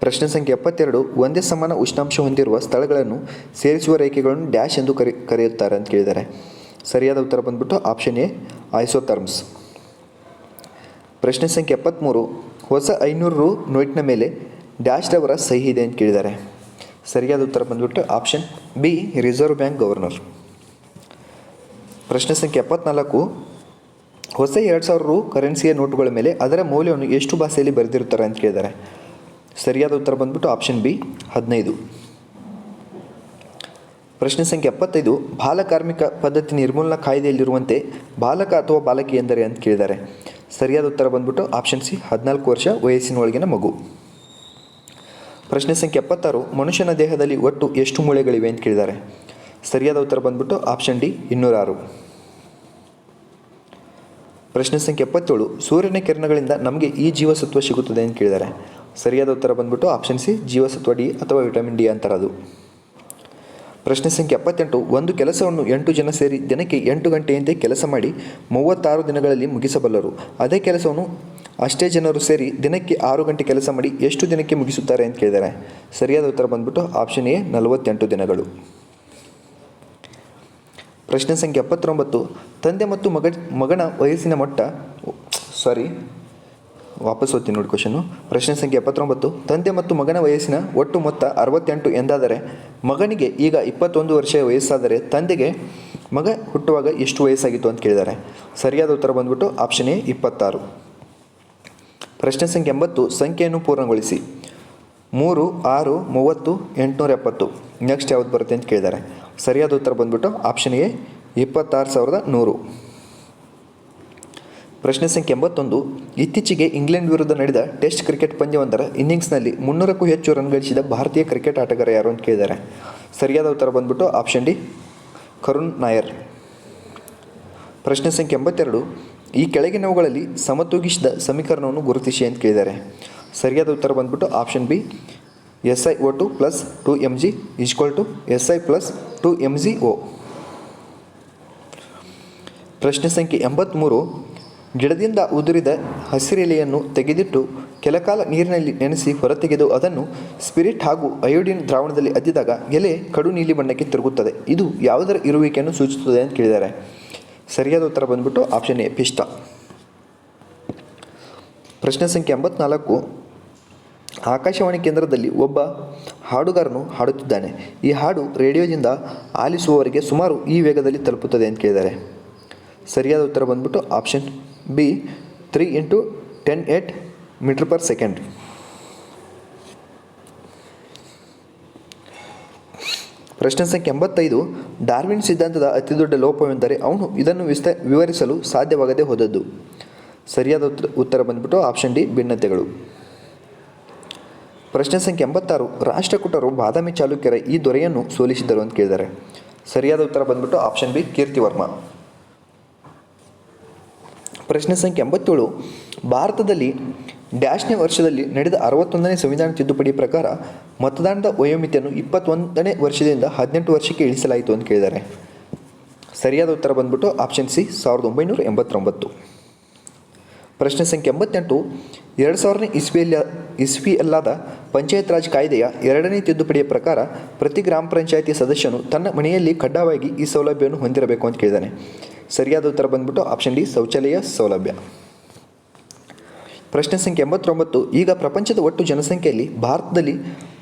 ಪ್ರಶ್ನೆ ಸಂಖ್ಯೆ ಎಪ್ಪತ್ತೆರಡು. ಒಂದೇ ಸಮಾನ ಉಷ್ಣಾಂಶ ಹೊಂದಿರುವ ಸ್ಥಳಗಳನ್ನು ಸೇರಿಸುವ ರೇಖೆಗಳನ್ನು ಡ್ಯಾಶ್ ಎಂದು ಕರೆ, ಕರೆಯುತ್ತಾರೆ ಅಂತ ಕೇಳಿದ್ದಾರೆ. ಸರಿಯಾದ ಉತ್ತರ ಬಂದ್ಬಿಟ್ಟು ಆಪ್ಷನ್ ಎ ಐಸೋಥರ್ಮ್ಸ್ ಪ್ರಶ್ನೆ ಸಂಖ್ಯೆ ಎಪ್ಪತ್ತ್ಮೂರು ಹೊಸ ಐನೂರು ರು ನೋಟ್ನ ಮೇಲೆ ಡ್ಯಾಶ್ ರವರ ಸಹಿ ಇದೆ ಅಂತ ಕೇಳಿದ್ದಾರೆ. ಸರಿಯಾದ ಉತ್ತರ ಬಂದ್ಬಿಟ್ಟು option B, reserve bank governor. ಪ್ರಶ್ನೆ ಸಂಖ್ಯೆ ಎಪ್ಪತ್ನಾಲ್ಕು. ಹೊಸ ಎರಡು ಸಾವಿರ ರು ಕರೆನ್ಸಿಯ ನೋಟುಗಳ ಮೇಲೆ ಅದರ ಮೌಲ್ಯವನ್ನು ಎಷ್ಟು ಭಾಷೆಯಲ್ಲಿ ಬರೆದಿರ್ತಾರೆ ಅಂತ ಕೇಳಿದ್ದಾರೆ. ಸರಿಯಾದ ಉತ್ತರ ಬಂದ್ಬಿಟ್ಟು ಆಪ್ಷನ್ ಬಿ, ಹದಿನೈದು. ಪ್ರಶ್ನೆ ಸಂಖ್ಯೆ ಎಪ್ಪತ್ತೈದು. ಬಾಲಕಾರ್ಮಿಕ ಪದ್ಧತಿ ನಿರ್ಮೂಲನಾ ಕಾಯ್ದೆಯಲ್ಲಿರುವಂತೆ ಬಾಲಕ ಅಥವಾ ಬಾಲಕಿ ಎಂದರೆ ಅಂತ ಕೇಳಿದ್ದಾರೆ. ಸರಿಯಾದ ಉತ್ತರ ಬಂದ್ಬಿಟ್ಟು ಆಪ್ಷನ್ ಸಿ, ಹದಿನಾಲ್ಕು ವರ್ಷ ವಯಸ್ಸಿನೊಳಗಿನ ಮಗು. ಪ್ರಶ್ನೆ ಸಂಖ್ಯೆ ಎಪ್ಪತ್ತಾರು, ಮನುಷ್ಯನ ದೇಹದಲ್ಲಿ ಒಟ್ಟು ಎಷ್ಟು ಮೂಳೆಗಳಿವೆ ಅಂತ ಕೇಳಿದ್ದಾರೆ. ಸರಿಯಾದ ಉತ್ತರ ಬಂದ್ಬಿಟ್ಟು ಆಪ್ಷನ್ ಡಿ ಇನ್ನೂರಾರು. ಪ್ರಶ್ನೆ ಸಂಖ್ಯೆ ಎಪ್ಪತ್ತೇಳು, ಸೂರ್ಯನ ಕಿರಣಗಳಿಂದ ನಮಗೆ ಈ ಜೀವಸತ್ವ ಸಿಗುತ್ತದೆ ಅಂತ ಕೇಳಿದ್ದಾರೆ. ಸರಿಯಾದ ಉತ್ತರ ಬಂದ್ಬಿಟ್ಟು ಆಪ್ಷನ್ ಸಿ ಜೀವಸತ್ವ ಡಿ ಅಥವಾ ವಿಟಮಿನ್ ಡಿ ಅಂತಾರದು. ಪ್ರಶ್ನೆ ಸಂಖ್ಯೆ ಎಪ್ಪತ್ತೆಂಟು, ಒಂದು ಕೆಲಸವನ್ನು ಎಂಟು ಜನ ಸೇರಿ ದಿನಕ್ಕೆ ಎಂಟು ಗಂಟೆಯಂತೆ ಕೆಲಸ ಮಾಡಿ ಮೂವತ್ತಾರು ದಿನಗಳಲ್ಲಿ ಮುಗಿಸಬಲ್ಲರು. ಅದೇ ಕೆಲಸವನ್ನು ಅಷ್ಟೇ ಜನರು ಸೇರಿ ದಿನಕ್ಕೆ ಆರು ಗಂಟೆ ಕೆಲಸ ಮಾಡಿ ಎಷ್ಟು ದಿನಕ್ಕೆ ಮುಗಿಸುತ್ತಾರೆ ಅಂತ ಕೇಳಿದ್ದಾರೆ. ಸರಿಯಾದ ಉತ್ತರ ಬಂದ್ಬಿಟ್ಟು ಆಪ್ಷನ್ ಎ ನಲವತ್ತೆಂಟು ದಿನಗಳು. ಪ್ರಶ್ನೆ ಸಂಖ್ಯೆ ಎಪ್ಪತ್ತೊಂಬತ್ತು. ತಂದೆ ಮತ್ತು ಮಗ, ಮಗನ ವಯಸ್ಸಿನ ಮಟ್ಟ ಸಾರಿ ವಾಪಸ್ ಓದ್ತೀನಿ ನೋಡಿ ಕ್ವಶನು ಪ್ರಶ್ನೆ ಸಂಖ್ಯೆ ಎಪ್ಪತ್ತೊಂಬತ್ತು. ತಂದೆ ಮತ್ತು ಮಗನ ವಯಸ್ಸಿನ ಒಟ್ಟು ಮೊತ್ತ ಅರವತ್ತೆಂಟು ಎಂದಾದರೆ, ಮಗನಿಗೆ ಈಗ ಇಪ್ಪತ್ತೊಂದು ವರ್ಷ ವಯಸ್ಸಾದರೆ ತಂದೆಗೆ ಮಗ ಹುಟ್ಟುವಾಗ ಎಷ್ಟು ವಯಸ್ಸಾಗಿತ್ತು ಅಂತ ಕೇಳಿದ್ದಾರೆ. ಸರಿಯಾದ ಉತ್ತರ ಬಂದ್ಬಿಟ್ಟು ಆಪ್ಷನ್ ಎ ಇಪ್ಪತ್ತಾರು. ಪ್ರಶ್ನೆ ಸಂಖ್ಯೆ ಎಂಬತ್ತು, ಸಂಖ್ಯೆಯನ್ನು ಪೂರ್ಣಗೊಳಿಸಿ. ಮೂರು, ಆರು, ಮೂವತ್ತು, ಎಂಟುನೂರ ಎಪ್ಪತ್ತು. ನೆಕ್ಸ್ಟ್ ಯಾವ್ದು ಬರುತ್ತೆ ಅಂತ ಕೇಳಿದ್ದಾರೆ. ಸರಿಯಾದ ಉತ್ತರ ಬಂದ್ಬಿಟ್ಟು ಆಪ್ಷನ್ ಎ, ಇಪ್ಪತ್ತಾರು ಸಾವಿರದ ನೂರು. ಪ್ರಶ್ನೆ ಸಂಖ್ಯೆ ಎಂಬತ್ತೊಂದು, ಇತ್ತೀಚೆಗೆ ಇಂಗ್ಲೆಂಡ್ ವಿರುದ್ಧ ನಡೆದ ಟೆಸ್ಟ್ ಕ್ರಿಕೆಟ್ ಪಂದ್ಯವೊಂದರ ಇನ್ನಿಂಗ್ಸ್ನಲ್ಲಿ ಮುನ್ನೂರಕ್ಕೂ ಹೆಚ್ಚು ರನ್ ಗಳಿಸಿದ ಭಾರತೀಯ ಕ್ರಿಕೆಟ್ ಆಟಗಾರ ಯಾರು ಅಂತ ಕೇಳಿದ್ದಾರೆ. ಸರಿಯಾದ ಉತ್ತರ ಬಂದ್ಬಿಟ್ಟು ಆಪ್ಷನ್ ಡಿ, ಕರುಣ್ ನಾಯರ್. ಪ್ರಶ್ನೆ ಸಂಖ್ಯೆ ಎಂಬತ್ತೆರಡು ಈ ಕೆಳಗಿನವುಗಳಲ್ಲಿ ಸಮತೂಗಿಸಿದ ಸಮೀಕರಣವನ್ನು ಗುರುತಿಸಿ ಅಂತ ಕೇಳಿದ್ದಾರೆ. ಸರಿಯಾದ ಉತ್ತರ ಬಂದ್ಬಿಟ್ಟು option B S I O two plus two M G equal to S I plus two M G O ಪ್ರಶ್ನೆ ಸಂಖ್ಯೆ ಎಂಬತ್ತ್ಮೂರು ಗಿಡದಿಂದ ಉದುರಿದ ಹಸಿರೆಲೆಯನ್ನು ತೆಗೆದಿಟ್ಟು ಕೆಲಕಾಲ ನೀರಿನಲ್ಲಿ ನೆನೆಸಿ ಹೊರತೆಗೆದು ಅದನ್ನು ಸ್ಪಿರಿಟ್ ಹಾಗೂ ಅಯೋಡಿನ್ ದ್ರಾವಣದಲ್ಲಿ ಅದ್ದಿದಾಗ ಎಲೆ ಕಡು ನೀಲಿ ಬಣ್ಣಕ್ಕೆ ತಿರುಗುತ್ತದೆ. ಇದು ಯಾವುದರ ಇರುವಿಕೆಯನ್ನು ಸೂಚಿಸುತ್ತದೆ ಅಂತ ಕೇಳಿದ್ದಾರೆ. ಸರಿಯಾದ ಉತ್ತರ ಬಂದ್ಬಿಟ್ಟು ಆಪ್ಷನ್ ಎ, ಪಿಷ್ಟ. ಪ್ರಶ್ನೆ ಸಂಖ್ಯೆ ಎಂಬತ್ನಾಲ್ಕು. ಆಕಾಶವಾಣಿ ಕೇಂದ್ರದಲ್ಲಿ ಒಬ್ಬ ಹಾಡುಗಾರನು ಹಾಡುತ್ತಿದ್ದಾನೆ. ಈ ಹಾಡು ರೇಡಿಯೋದಿಂದ ಆಲಿಸುವವರಿಗೆ ಸುಮಾರು ಈ ವೇಗದಲ್ಲಿ ತಲುಪುತ್ತದೆ ಅಂತ ಕೇಳಿದ್ದಾರೆ. ಸರಿಯಾದ ಉತ್ತರ ಬಂದ್ಬಿಟ್ಟು option B three into ten eight metre per second ಪ್ರಶ್ನೆ ಸಂಖ್ಯೆ ಎಂಬತ್ತೈದು, ಡಾರ್ವಿನ್ ಸಿದ್ಧಾಂತದ ಅತಿದೊಡ್ಡ ಲೋಪವೆಂದರೆ ಅವನು ಇದನ್ನು ವಿಸ್ತ, ವಿವರಿಸಲು ಸಾಧ್ಯವಾಗದೇ ಹೋದದ್ದು. ಸರಿಯಾದ ಉತ್ತರ ಬಂದ್ಬಿಟ್ಟು ಆಪ್ಷನ್ ಡಿ, ಭಿನ್ನತೆಗಳು. ಪ್ರಶ್ನೆ ಸಂಖ್ಯೆ ಎಂಬತ್ತಾರು, ರಾಷ್ಟ್ರಕೂಟರು ಬಾದಾಮಿ ಚಾಲುಕ್ಯರ ಈ ದೊರೆಯನ್ನು ಸೋಲಿಸಿದರು ಅಂತ ಕೇಳಿದ್ದಾರೆ. ಸರಿಯಾದ ಉತ್ತರ ಬಂದ್ಬಿಟ್ಟು ಆಪ್ಷನ್ ಬಿ ಕೀರ್ತಿವರ್ಮ ಪ್ರಶ್ನೆ ಸಂಖ್ಯೆ ಎಂಬತ್ತೇಳು, ಭಾರತದಲ್ಲಿ ಡ್ಯಾಶ್ನೇ ವರ್ಷದಲ್ಲಿ ನಡೆದ ಅರವತ್ತೊಂದನೇ ಸಂವಿಧಾನ ತಿದ್ದುಪಡಿ ಪ್ರಕಾರ ಮತದಾನದ ವಯೋಮಿತಿಯನ್ನು ಇಪ್ಪತ್ತೊಂದನೇ ವರ್ಷದಿಂದ ಹದಿನೆಂಟು ವರ್ಷಕ್ಕೆ ಇಳಿಸಲಾಯಿತು ಅಂತ ಕೇಳಿದ್ದಾರೆ. ಸರಿಯಾದ ಉತ್ತರ ಬಂದ್ಬಿಟ್ಟು ಆಪ್ಷನ್ ಸಿ, ಸಾವಿರದ ಒಂಬೈನೂರ ಎಂಬತ್ತೊಂಬತ್ತು. ಪ್ರಶ್ನೆ ಸಂಖ್ಯೆ ಎಂಬತ್ತೆಂಟು, ಎರಡು ಸಾವಿರನೇ ಇಸ್ವಿಯಲ್ಲಿ, ಇಸ್ವಿಯಲ್ಲಾದ ಪಂಚಾಯತ್ ರಾಜ್ ಕಾಯ್ದೆಯ ಎರಡನೇ ತಿದ್ದುಪಡಿಯ ಪ್ರಕಾರ ಪ್ರತಿ ಗ್ರಾಮ ಪಂಚಾಯಿತಿ ಸದಸ್ಯನು ತನ್ನ ಮನೆಯಲ್ಲಿ ಕಡ್ಡಾಯವಾಗಿ ಈ ಸೌಲಭ್ಯವನ್ನು ಹೊಂದಿರಬೇಕು ಅಂತ ಕೇಳಿದ್ದಾನೆ. ಸರಿಯಾದ ಉತ್ತರ ಬಂದ್ಬಿಟ್ಟು ಆಪ್ಷನ್ ಡಿ, ಶೌಚಾಲಯ ಸೌಲಭ್ಯ. ಪ್ರಶ್ನೆ ಸಂಖ್ಯೆ ಎಂಬತ್ತೊಂಬತ್ತು, ಈಗ ಪ್ರಪಂಚದ ಒಟ್ಟು ಜನಸಂಖ್ಯೆಯಲ್ಲಿ ಭಾರತದಲ್ಲಿ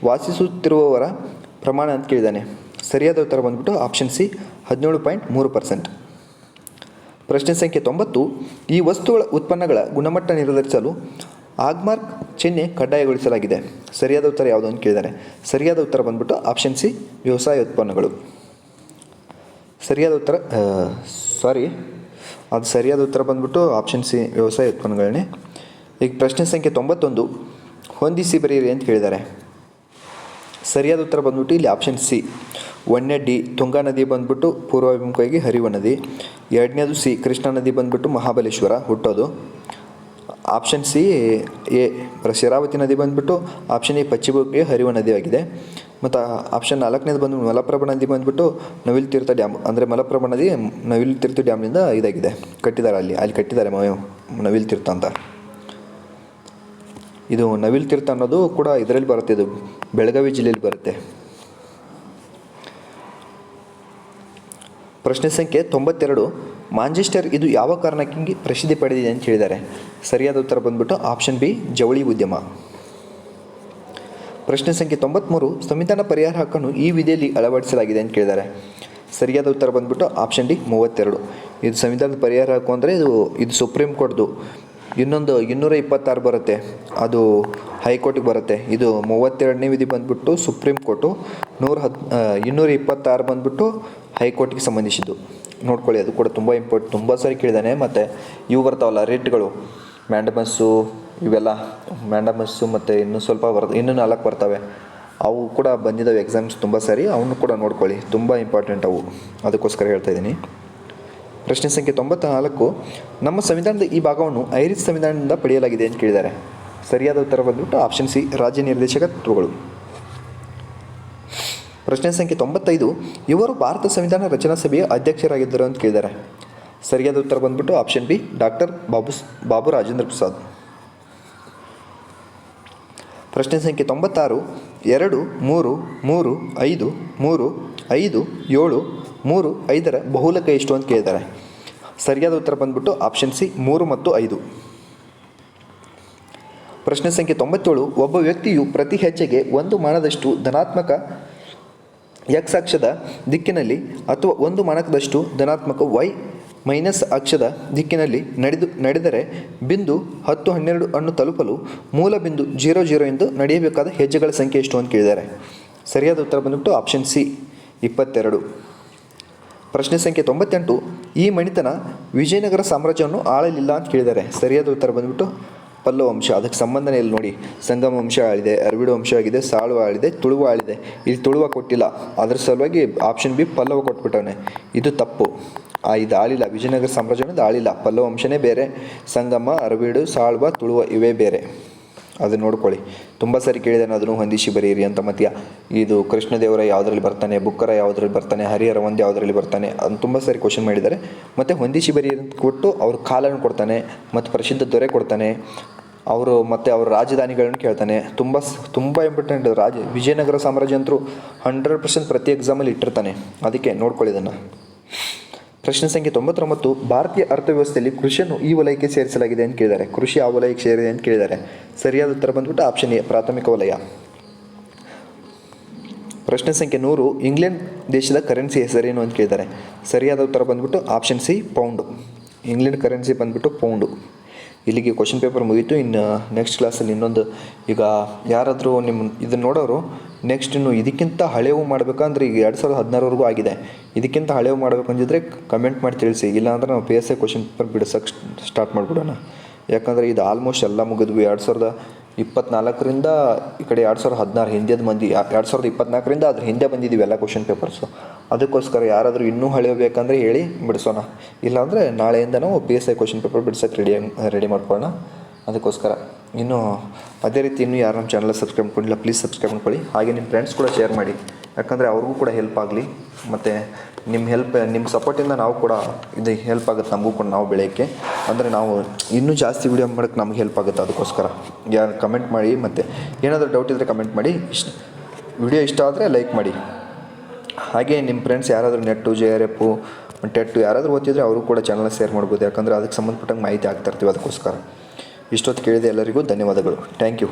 ವಾಸಿಸುತ್ತಿರುವವರ ಪ್ರಮಾಣ ಅಂತ ಕೇಳಿದ್ದಾನೆ. ಸರಿಯಾದ ಉತ್ತರ ಬಂದ್ಬಿಟ್ಟು ಆಪ್ಷನ್ ಸಿ ಹದಿನೇಳು ಪಾಯಿಂಟ್ ಮೂರು ಪರ್ಸೆಂಟ್ ಪ್ರಶ್ನೆ ಸಂಖ್ಯೆ ತೊಂಬತ್ತು, ಈ ವಸ್ತುಗಳ ಉತ್ಪನ್ನಗಳ ಗುಣಮಟ್ಟ ನಿರ್ಧರಿಸಲು ಆಗ್ಮಾರ್ಕ್ ಚಿಹ್ನೆ ಕಡ್ಡಾಯಗೊಳಿಸಲಾಗಿದೆ. ಸರಿಯಾದ ಉತ್ತರ ಯಾವುದು ಅಂತ ಕೇಳಿದ್ದಾರೆ ಸರಿಯಾದ ಉತ್ತರ ಬಂದ್ಬಿಟ್ಟು ಆಪ್ಷನ್ ಸಿ ವ್ಯವಸಾಯ ಉತ್ಪನ್ನಗಳು. ಸರಿಯಾದ ಉತ್ತರ ಸಾರಿ ಅದು ಸರಿಯಾದ ಉತ್ತರ ಬಂದ್ಬಿಟ್ಟು ಆಪ್ಷನ್ ಸಿ ವ್ಯವಸಾಯ ಉತ್ಪನ್ನಗಳನ್ನೇ ಈಗ ಪ್ರಶ್ನೆ ಸಂಖ್ಯೆ ತೊಂಬತ್ತೊಂದು ಹೊಂದಿಸಿ ಬರೆಯಿರಿ ಅಂತ ಹೇಳಿದ್ದಾರೆ. ಸರಿಯಾದ ಉತ್ತರ ಬಂದ್ಬಿಟ್ಟು ಇಲ್ಲಿ ಆಪ್ಷನ್ ಸಿ ಒಂದನೇ ಡಿ, ತುಂಗಾ ನದಿ ಬಂದ್ಬಿಟ್ಟು ಪೂರ್ವಾಭಿಮುಖವಾಗಿ ಹರಿವ ನದಿ. ಎರಡನೇದು ಸಿ, ಕೃಷ್ಣಾ ನದಿ ಬಂದ್ಬಿಟ್ಟು ಮಹಾಬಲೇಶ್ವರ, ಹುಟ್ಟೋದು. ಆಪ್ಷನ್ ಸಿ ಎ ಶರಾವತಿ ನದಿ ಬಂದ್ಬಿಟ್ಟು ಆಪ್ಷನ್ ಎ ಪಶ್ಚಿಮಕ್ಕೆ ಹರಿಯುವ ನದಿಯಾಗಿದೆ. ಮತ್ತು ಆಪ್ಷನ್ ನಾಲ್ಕನೇದು ಬಂದು ಮಲಪ್ರಭ ನದಿ ಬಂದ್ಬಿಟ್ಟು ನವಿಲು ತೀರ್ಥ ಡ್ಯಾಮ್, ಅಂದರೆ ಮಲಪ್ರಭ ನದಿ ನವಿಲು ತೀರ್ಥ ಡ್ಯಾಮ್ನಿಂದ ಇದಾಗಿದೆ. ಕಟ್ಟಿದ್ದಾರೆ ಅಲ್ಲಿ ಅಲ್ಲಿ ಕಟ್ಟಿದ್ದಾರೆ ನವಿಲು ತೀರ್ಥ ಅಂತ. ಇದು ನವಿಲ್ ತೀರ್ಥ ಅನ್ನೋದು ಕೂಡ ಇದರಲ್ಲಿ ಬರುತ್ತೆ, ಇದು ಬೆಳಗಾವಿ ಜಿಲ್ಲೆಯಲ್ಲಿ ಬರುತ್ತೆ. ಪ್ರಶ್ನೆ ಸಂಖ್ಯೆ ತೊಂಬತ್ತೆರಡು, ಮಾಂಚೆಸ್ಟರ್ ಇದು ಯಾವ ಕಾರಣಕ್ಕೆ ಪ್ರಸಿದ್ಧಿ ಪಡೆದಿದೆ ಅಂತ ಹೇಳಿದ್ದಾರೆ? ಸರಿಯಾದ ಉತ್ತರ ಬಂದ್ಬಿಟ್ಟು ಆಪ್ಷನ್ ಬಿ, ಜವಳಿ ಉದ್ಯಮ. ಪ್ರಶ್ನೆ ಸಂಖ್ಯೆ ತೊಂಬತ್ತ್ಮೂರು ಸಂವಿಧಾನ ಪರಿಹಾರ ಹಕ್ಕನ್ನು ಈ ವಿಧಿಯಲ್ಲಿ ಅಳವಡಿಸಲಾಗಿದೆ ಅಂತ ಕೇಳಿದ್ದಾರೆ ಸರಿಯಾದ ಉತ್ತರ ಬಂದ್ಬಿಟ್ಟು ಆಪ್ಷನ್ ಡಿ, ಮೂವತ್ತೆರಡು. ಇದು ಸಂವಿಧಾನದ ಪರಿಹಾರ ಹಕ್ಕು ಅಂದರೆ ಇದು ಇದು ಸುಪ್ರೀಂ ಕೋರ್ಟ್ದು. ಇನ್ನೊಂದು ಇನ್ನೂರ ಇಪ್ಪತ್ತಾರು ಬರುತ್ತೆ. ಅದು ಹೈಕೋರ್ಟಿಗೆ ಬರುತ್ತೆ. ಇದು ಮೂವತ್ತೆರಡನೇ ವಿಧಿ ಬಂದ್ಬಿಟ್ಟು ಸುಪ್ರೀಂ ಕೋರ್ಟು, ನೂರ ಹತ್ತು ಇನ್ನೂರ ಇಪ್ಪತ್ತಾರು ಬಂದ್ಬಿಟ್ಟು ಹೈಕೋರ್ಟಿಗೆ ಸಂಬಂಧಿಸಿದ್ದು. ನೋಡ್ಕೊಳ್ಳಿ, ಅದು ಕೂಡ ತುಂಬ ಇಂಪಾರ್ಟ್, ತುಂಬ ಸಾರಿ ಕೇಳಿದಾನೆ. ಮತ್ತು ಇವು ಬರ್ತಾವಲ್ಲ, ರೇಟ್ಗಳು, ಮ್ಯಾಂಡಮಸ್ಸು, ಇವೆಲ್ಲ, ಮ್ಯಾಂಡಮಸ್ಸು ಮತ್ತು ಇನ್ನೂ ಸ್ವಲ್ಪ ಬರ್, ಇನ್ನೂ ನಾಲ್ಕು ಬರ್ತವೆ. ಅವು ಕೂಡ ಬಂದಿದ್ದಾವೆ ಎಕ್ಸಾಮ್ಸ್ ತುಂಬ ಸಾರಿ. ಅವನು ಕೂಡ ನೋಡ್ಕೊಳ್ಳಿ, ತುಂಬ ಇಂಪಾರ್ಟೆಂಟ್ ಅವು. ಅದಕ್ಕೋಸ್ಕರ ಹೇಳ್ತಾ ಇದ್ದೀನಿ. ಪ್ರಶ್ನೆ ಸಂಖ್ಯೆ ತೊಂಬತ್ತ ನಾಲ್ಕು ನಮ್ಮ ಸಂವಿಧಾನದ ಈ ಭಾಗವನ್ನು ಐರಿಸ್ ಸಂವಿಧಾನದಿಂದ ಪಡೆಯಲಾಗಿದೆ ಅಂತ ಕೇಳಿದ್ದಾರೆ. ಸರಿಯಾದ ಉತ್ತರ ಬಂದ್ಬಿಟ್ಟು ಆಪ್ಷನ್ ಸಿ, ರಾಜ್ಯ ನಿರ್ದೇಶಕ ತತ್ವಗಳು ಪ್ರಶ್ನೆ ಸಂಖ್ಯೆ ತೊಂಬತ್ತೈದು, ಇವರು ಭಾರತ ಸಂವಿಧಾನ ರಚನಾ ಸಭೆಯ ಅಧ್ಯಕ್ಷರಾಗಿದ್ದರು ಅಂತ ಕೇಳಿದ್ದಾರೆ. ಸರಿಯಾದ ಉತ್ತರ ಬಂದ್ಬಿಟ್ಟು option B, doctor Babu Babu Rajendra Prasad. ಪ್ರಶ್ನೆ ಸಂಖ್ಯೆ ತೊಂಬತ್ತಾರು, ಎರಡು, ಮೂರು ಮೂರು, ಐದು ಮೂರು, ಐದು, ಏಳು ಮೂರು, ಐದರ ಬಹುಲಕ ಎಷ್ಟು ಅಂತ ಕೇಳಿದ್ದಾರೆ ಸರಿಯಾದ ಉತ್ತರ ಬಂದ್ಬಿಟ್ಟು ಆಪ್ಷನ್ ಸಿ ಮೂರು ಮತ್ತು ಐದು. ಪ್ರಶ್ನೆ ಸಂಖ್ಯೆ ತೊಂಬತ್ತೇಳು, ಒಬ್ಬ ವ್ಯಕ್ತಿಯು ಪ್ರತಿ ಹೆಜ್ಜೆಗೆ ಒಂದು ಮಾನದಷ್ಟು ಧನಾತ್ಮಕ ಎಕ್ಸ್ ಅಕ್ಷದ ದಿಕ್ಕಿನಲ್ಲಿ ಅಥವಾ ಒಂದು ಮಾನಕದಷ್ಟು ಧನಾತ್ಮಕ ವೈ ಮೈನಸ್ ಅಕ್ಷದ ದಿಕ್ಕಿನಲ್ಲಿ ನಡೆದು, ನಡೆದರೆ ಬಿಂದು ಹತ್ತು, ಹನ್ನೆರಡು ಅನ್ನು ತಲುಪಲು ಮೂಲ ಬಿಂದು ಜೀರೋ ಜೀರೋ ಎಂದು ನಡೆಯಬೇಕಾದ ಹೆಜ್ಜೆಗಳ ಸಂಖ್ಯೆ ಎಷ್ಟು ಅಂತ ಕೇಳಿದ್ದಾರೆ. ಸರಿಯಾದ ಉತ್ತರ ಬಂದ್ಬಿಟ್ಟು ಆಪ್ಷನ್ ಸಿ ಇಪ್ಪತ್ತೆರಡು. ಪ್ರಶ್ನೆ ಸಂಖ್ಯೆ ತೊಂಬತ್ತೆಂಟು, ಈ ಮಣಿತನ ವಿಜಯನಗರ ಸಾಮ್ರಾಜ್ಯವನ್ನು ಆಳಲಿಲ್ಲ ಅಂತ ಕೇಳಿದ್ದಾರೆ. ಸರಿಯಾದ ಉತ್ತರ ಬಂದ್ಬಿಟ್ಟು ಪಲ್ಲವ ವಂಶ ಅದಕ್ಕೆ ಸಂಬಂಧನೇ ಇಲ್ಲ ನೋಡಿ. ಸಂಗಮ ವಂಶ ಆಳಿದೆ, ಅರವಿಡು ವಂಶ ಆಗಿದೆ, ಸಾಳುವ ಆಳಿದೆ, ತುಳುವ ಆಳಿದೆ. ಇಲ್ಲಿ ತುಳುವ ಕೊಟ್ಟಿಲ್ಲ. ಅದ್ರ ಸಲುವಾಗಿ ಆಪ್ಷನ್ ಬಿ ಪಲ್ಲವ ಕೊಟ್ಬಿಟ್ಟವನೆ. ಇದು ತಪ್ಪು. ಆ, ಇದು ಆಳಿಲ್ಲ. ವಿಜಯನಗರ ಸಾಮ್ರಾಜ್ಯವನ್ನು ಆಳಿಲ್ಲ. ಪಲ್ಲವ ವಂಶನೇ ಬೇರೆ. ಸಂಗಮ, ಅರವಿಡು, ಸಾಳ್ವ, ತುಳುವ ಇವೇ ಬೇರೆ. ಅದು ನೋಡ್ಕೊಳ್ಳಿ. ತುಂಬ ಸರಿ ಕೇಳಿದಾನೆ, ಅದನ್ನು ಹೊಂದಿಸಿ ಬರೀರಿ ಅಂತ ಮತ್ತೆ ಇದು ಕೃಷ್ಣದೇವರ ಯಾವುದರಲ್ಲಿ ಬರ್ತಾನೆ, ಬುಕ್ಕರ ಯಾವುದರಲ್ಲಿ ಬರ್ತಾನೆ, ಹರಿಹರ ಒಂದು ಯಾವುದರಲ್ಲಿ ಬರ್ತಾನೆ ಅದು ತುಂಬ ಸರಿ ಕ್ವಶನ್ ಮಾಡಿದ್ದಾರೆ. ಮತ್ತು ಹೊಂದಿಸಿ ಬರೀರಿ ಅಂತ ಕೊಟ್ಟು ಅವ್ರ ಕಾಲನ್ನು ಕೊಡ್ತಾನೆ, ಮತ್ತು ಪ್ರಸಿದ್ಧ ದೊರೆ ಕೊಡ್ತಾನೆ, ಅವರು ಮತ್ತು ಅವರ ರಾಜಧಾನಿಗಳನ್ನು ಕೇಳ್ತಾನೆ. ತುಂಬ ತುಂಬ ಇಂಪಾರ್ಟೆಂಟ್ ರಾಜ, ವಿಜಯನಗರ ಸಾಮ್ರಾಜ್ಯ ಅಂತರೂ ಹಂಡ್ರೆಡ್ ಪರ್ಸೆಂಟ್ ಪ್ರತಿ ಎಕ್ಸಾಮಲ್ಲಿ ಇಟ್ಟಿರ್ತಾನೆ. ಅದಕ್ಕೆ ನೋಡ್ಕೊಳ್ಳಿ ಇದನ್ನು. ಪ್ರಶ್ನೆ ಸಂಖ್ಯೆ ತೊಂಬತ್ತೊಂಬತ್ತು ಭಾರತೀಯ ಅರ್ಥವ್ಯವಸ್ಥೆಯಲ್ಲಿ ಕೃಷಿಯನ್ನು ಈ ವಲಯಕ್ಕೆ ಸೇರಿಸಲಾಗಿದೆ ಅಂತ ಕೇಳಿದ್ದಾರೆ. ಕೃಷಿ ಆ ವಲಯಕ್ಕೆ ಸೇರಿದೆ ಅಂತ ಕೇಳಿದ್ದಾರೆ. ಸರಿಯಾದ ಉತ್ತರ ಬಂದ್ಬಿಟ್ಟು ಆಪ್ಷನ್ ಎ, ಪ್ರಾಥಮಿಕ ವಲಯ. ಪ್ರಶ್ನೆ ಸಂಖ್ಯೆ ನೂರು, ಇಂಗ್ಲೆಂಡ್ ದೇಶದ ಕರೆನ್ಸಿ ಹೆಸರೇನು ಅಂತ ಕೇಳಿದ್ದಾರೆ. ಸರಿಯಾದ ಉತ್ತರ ಬಂದ್ಬಿಟ್ಟು option C pound England currency ಬಂದ್ಬಿಟ್ಟು ಪೌಂಡು ಇಲ್ಲಿಗೆ ಕ್ವಶನ್ ಪೇಪರ್ ಮುಗೀತು. ಇನ್ನು ನೆಕ್ಸ್ಟ್ ಕ್ಲಾಸಲ್ಲಿ ಇನ್ನೊಂದು. ಈಗ ಯಾರಾದರೂ ನಿಮ್ಮ ಇದನ್ನು ನೋಡೋರು ನೆಕ್ಸ್ಟ್ ಇನ್ನು ಇದಕ್ಕಿಂತ ಹಳೆವು ಮಾಡಬೇಕಂದ್ರೆ ಈಗ ಎರಡು ಸಾವಿರದ ಹದಿನಾರವರೆಗೂ ಆಗಿದೆ. ಇದಕ್ಕಿಂತ ಹಳೆವು ಮಾಡಬೇಕು ಅಂದಿದ್ರೆ ಕಮೆಂಟ್ ಮಾಡಿ ತಿಳಿಸಿ. ಇಲ್ಲಾಂದ್ರೆ ನಾವು P S I question paper ಬಿಡಿಸೋಕೆ ಸ್ಟಾರ್ಟ್ ಮಾಡಿಬಿಡೋಣ. ಯಾಕಂದರೆ ಇದು ಆಲ್ಮೋಸ್ಟ್ ಎಲ್ಲ ಮುಗಿದ್ವಿ. ಎರಡು ಸಾವಿರದ ಇಪ್ಪತ್ನಾಲ್ಕರಿಂದ ಈ ಕಡೆ ಎರಡು ಸಾವಿರದ ಹದಿನಾರು ಹಿಂದಿಯದು ಮಂದಿ, ಎರಡು ಸಾವಿರದ ಇಪ್ಪತ್ನಾಲ್ಕರಿಂದ ಅದ್ರ ಹಿಂದೆ ಬಂದಿದ್ದೀವಿ ಎಲ್ಲ ಕ್ವಶನ್ ಪೇಪರ್ಸು ಅದಕ್ಕೋಸ್ಕರ ಯಾರಾದರೂ ಇನ್ನೂ ಹಳೆಯಬೇಕಂದ್ರೆ ಹೇಳಿ ಬಿಡಿಸೋಣ. ಇಲ್ಲಾಂದರೆ ನಾಳೆಯಿಂದ ನಾವು P S I question paper ಬಿಡ್ಸೋಕೆ ready ready ಮಾಡ್ಕೊಳ್ಳೋಣ. ಅದಕ್ಕೋಸ್ಕರ ಇನ್ನು ಅದೇ ರೀತಿ ಇನ್ನೂ ಯಾರು ನಮ್ಮ ಚಾನಲ್ ಸಬ್ಸ್ಕ್ರೈಬ್ ಮಾಡ್ಕೊಂಡಿಲ್ಲ ಪ್ಲೀಸ್ ಸಬ್ಸ್ಕ್ರೈಬ್ ಮಾಡ್ಕೊಳ್ಳಿ. ಹಾಗೆ ನಿಮ್ಮ ಫ್ರೆಂಡ್ಸ್ ಕೂಡ ಶೇರ್ ಮಾಡಿ. ಯಾಕಂದರೆ ಅವ್ರಿಗೂ ಕೂಡ ಹೆಲ್ಪ್ ಆಗಲಿ, ಮತ್ತು ನಿಮ್ಮ ಹೆಲ್ಪ್ ನಿಮ್ಮ ಸಪೋರ್ಟಿಂದ ನಾವು ಕೂಡ ಇದು ಹೆಲ್ಪ್ ಆಗುತ್ತೆ ನಮಗೂ ಕೂಡ ನಾವು ಬೆಳೆಯೋಕ್ಕೆ. ಅಂದರೆ ನಾವು ಇನ್ನೂ ಜಾಸ್ತಿ ವೀಡಿಯೋ ಮಾಡೋಕ್ಕೆ ನಮ್ಗೆ ಹೆಲ್ಪ್ ಆಗುತ್ತೆ ಅದಕ್ಕೋಸ್ಕರ. ಯಾರು ಕಮೆಂಟ್ ಮಾಡಿ ಮತ್ತು ಏನಾದರೂ ಡೌಟ್ ಇದ್ದರೆ ಕಮೆಂಟ್ ಮಾಡಿ. ಇಷ್ಟ ವಿಡಿಯೋ ಇಷ್ಟ ಆದರೆ ಲೈಕ್ ಮಾಡಿ. ಹಾಗೆ ನಿಮ್ಮ ಫ್ರೆಂಡ್ಸ್ ಯಾರಾದರೂ ನೆಟ್ಟು ಜೆ ಆರ್ ಎಫು ಟೆಟ್ಟು ಯಾರಾದರೂ ಓದ್ತಿದ್ರೆ ಅವರು ಕೂಡ ಚಾನಲ್ನ ಶೇರ್ ಮಾಡ್ಬೋದು. ಯಾಕಂದರೆ ಅದಕ್ಕೆ ಸಂಬಂಧಪಟ್ಟಂಗೆ ಮಾಹಿತಿ ಆಗ್ತಾ ಇರ್ತೀವಿ ಅದಕ್ಕೋಸ್ಕರ. ಇಷ್ಟೊತ್ತು ಕೇಳಿದೆ ಎಲ್ಲರಿಗೂ ಧನ್ಯವಾದಗಳು. Thank you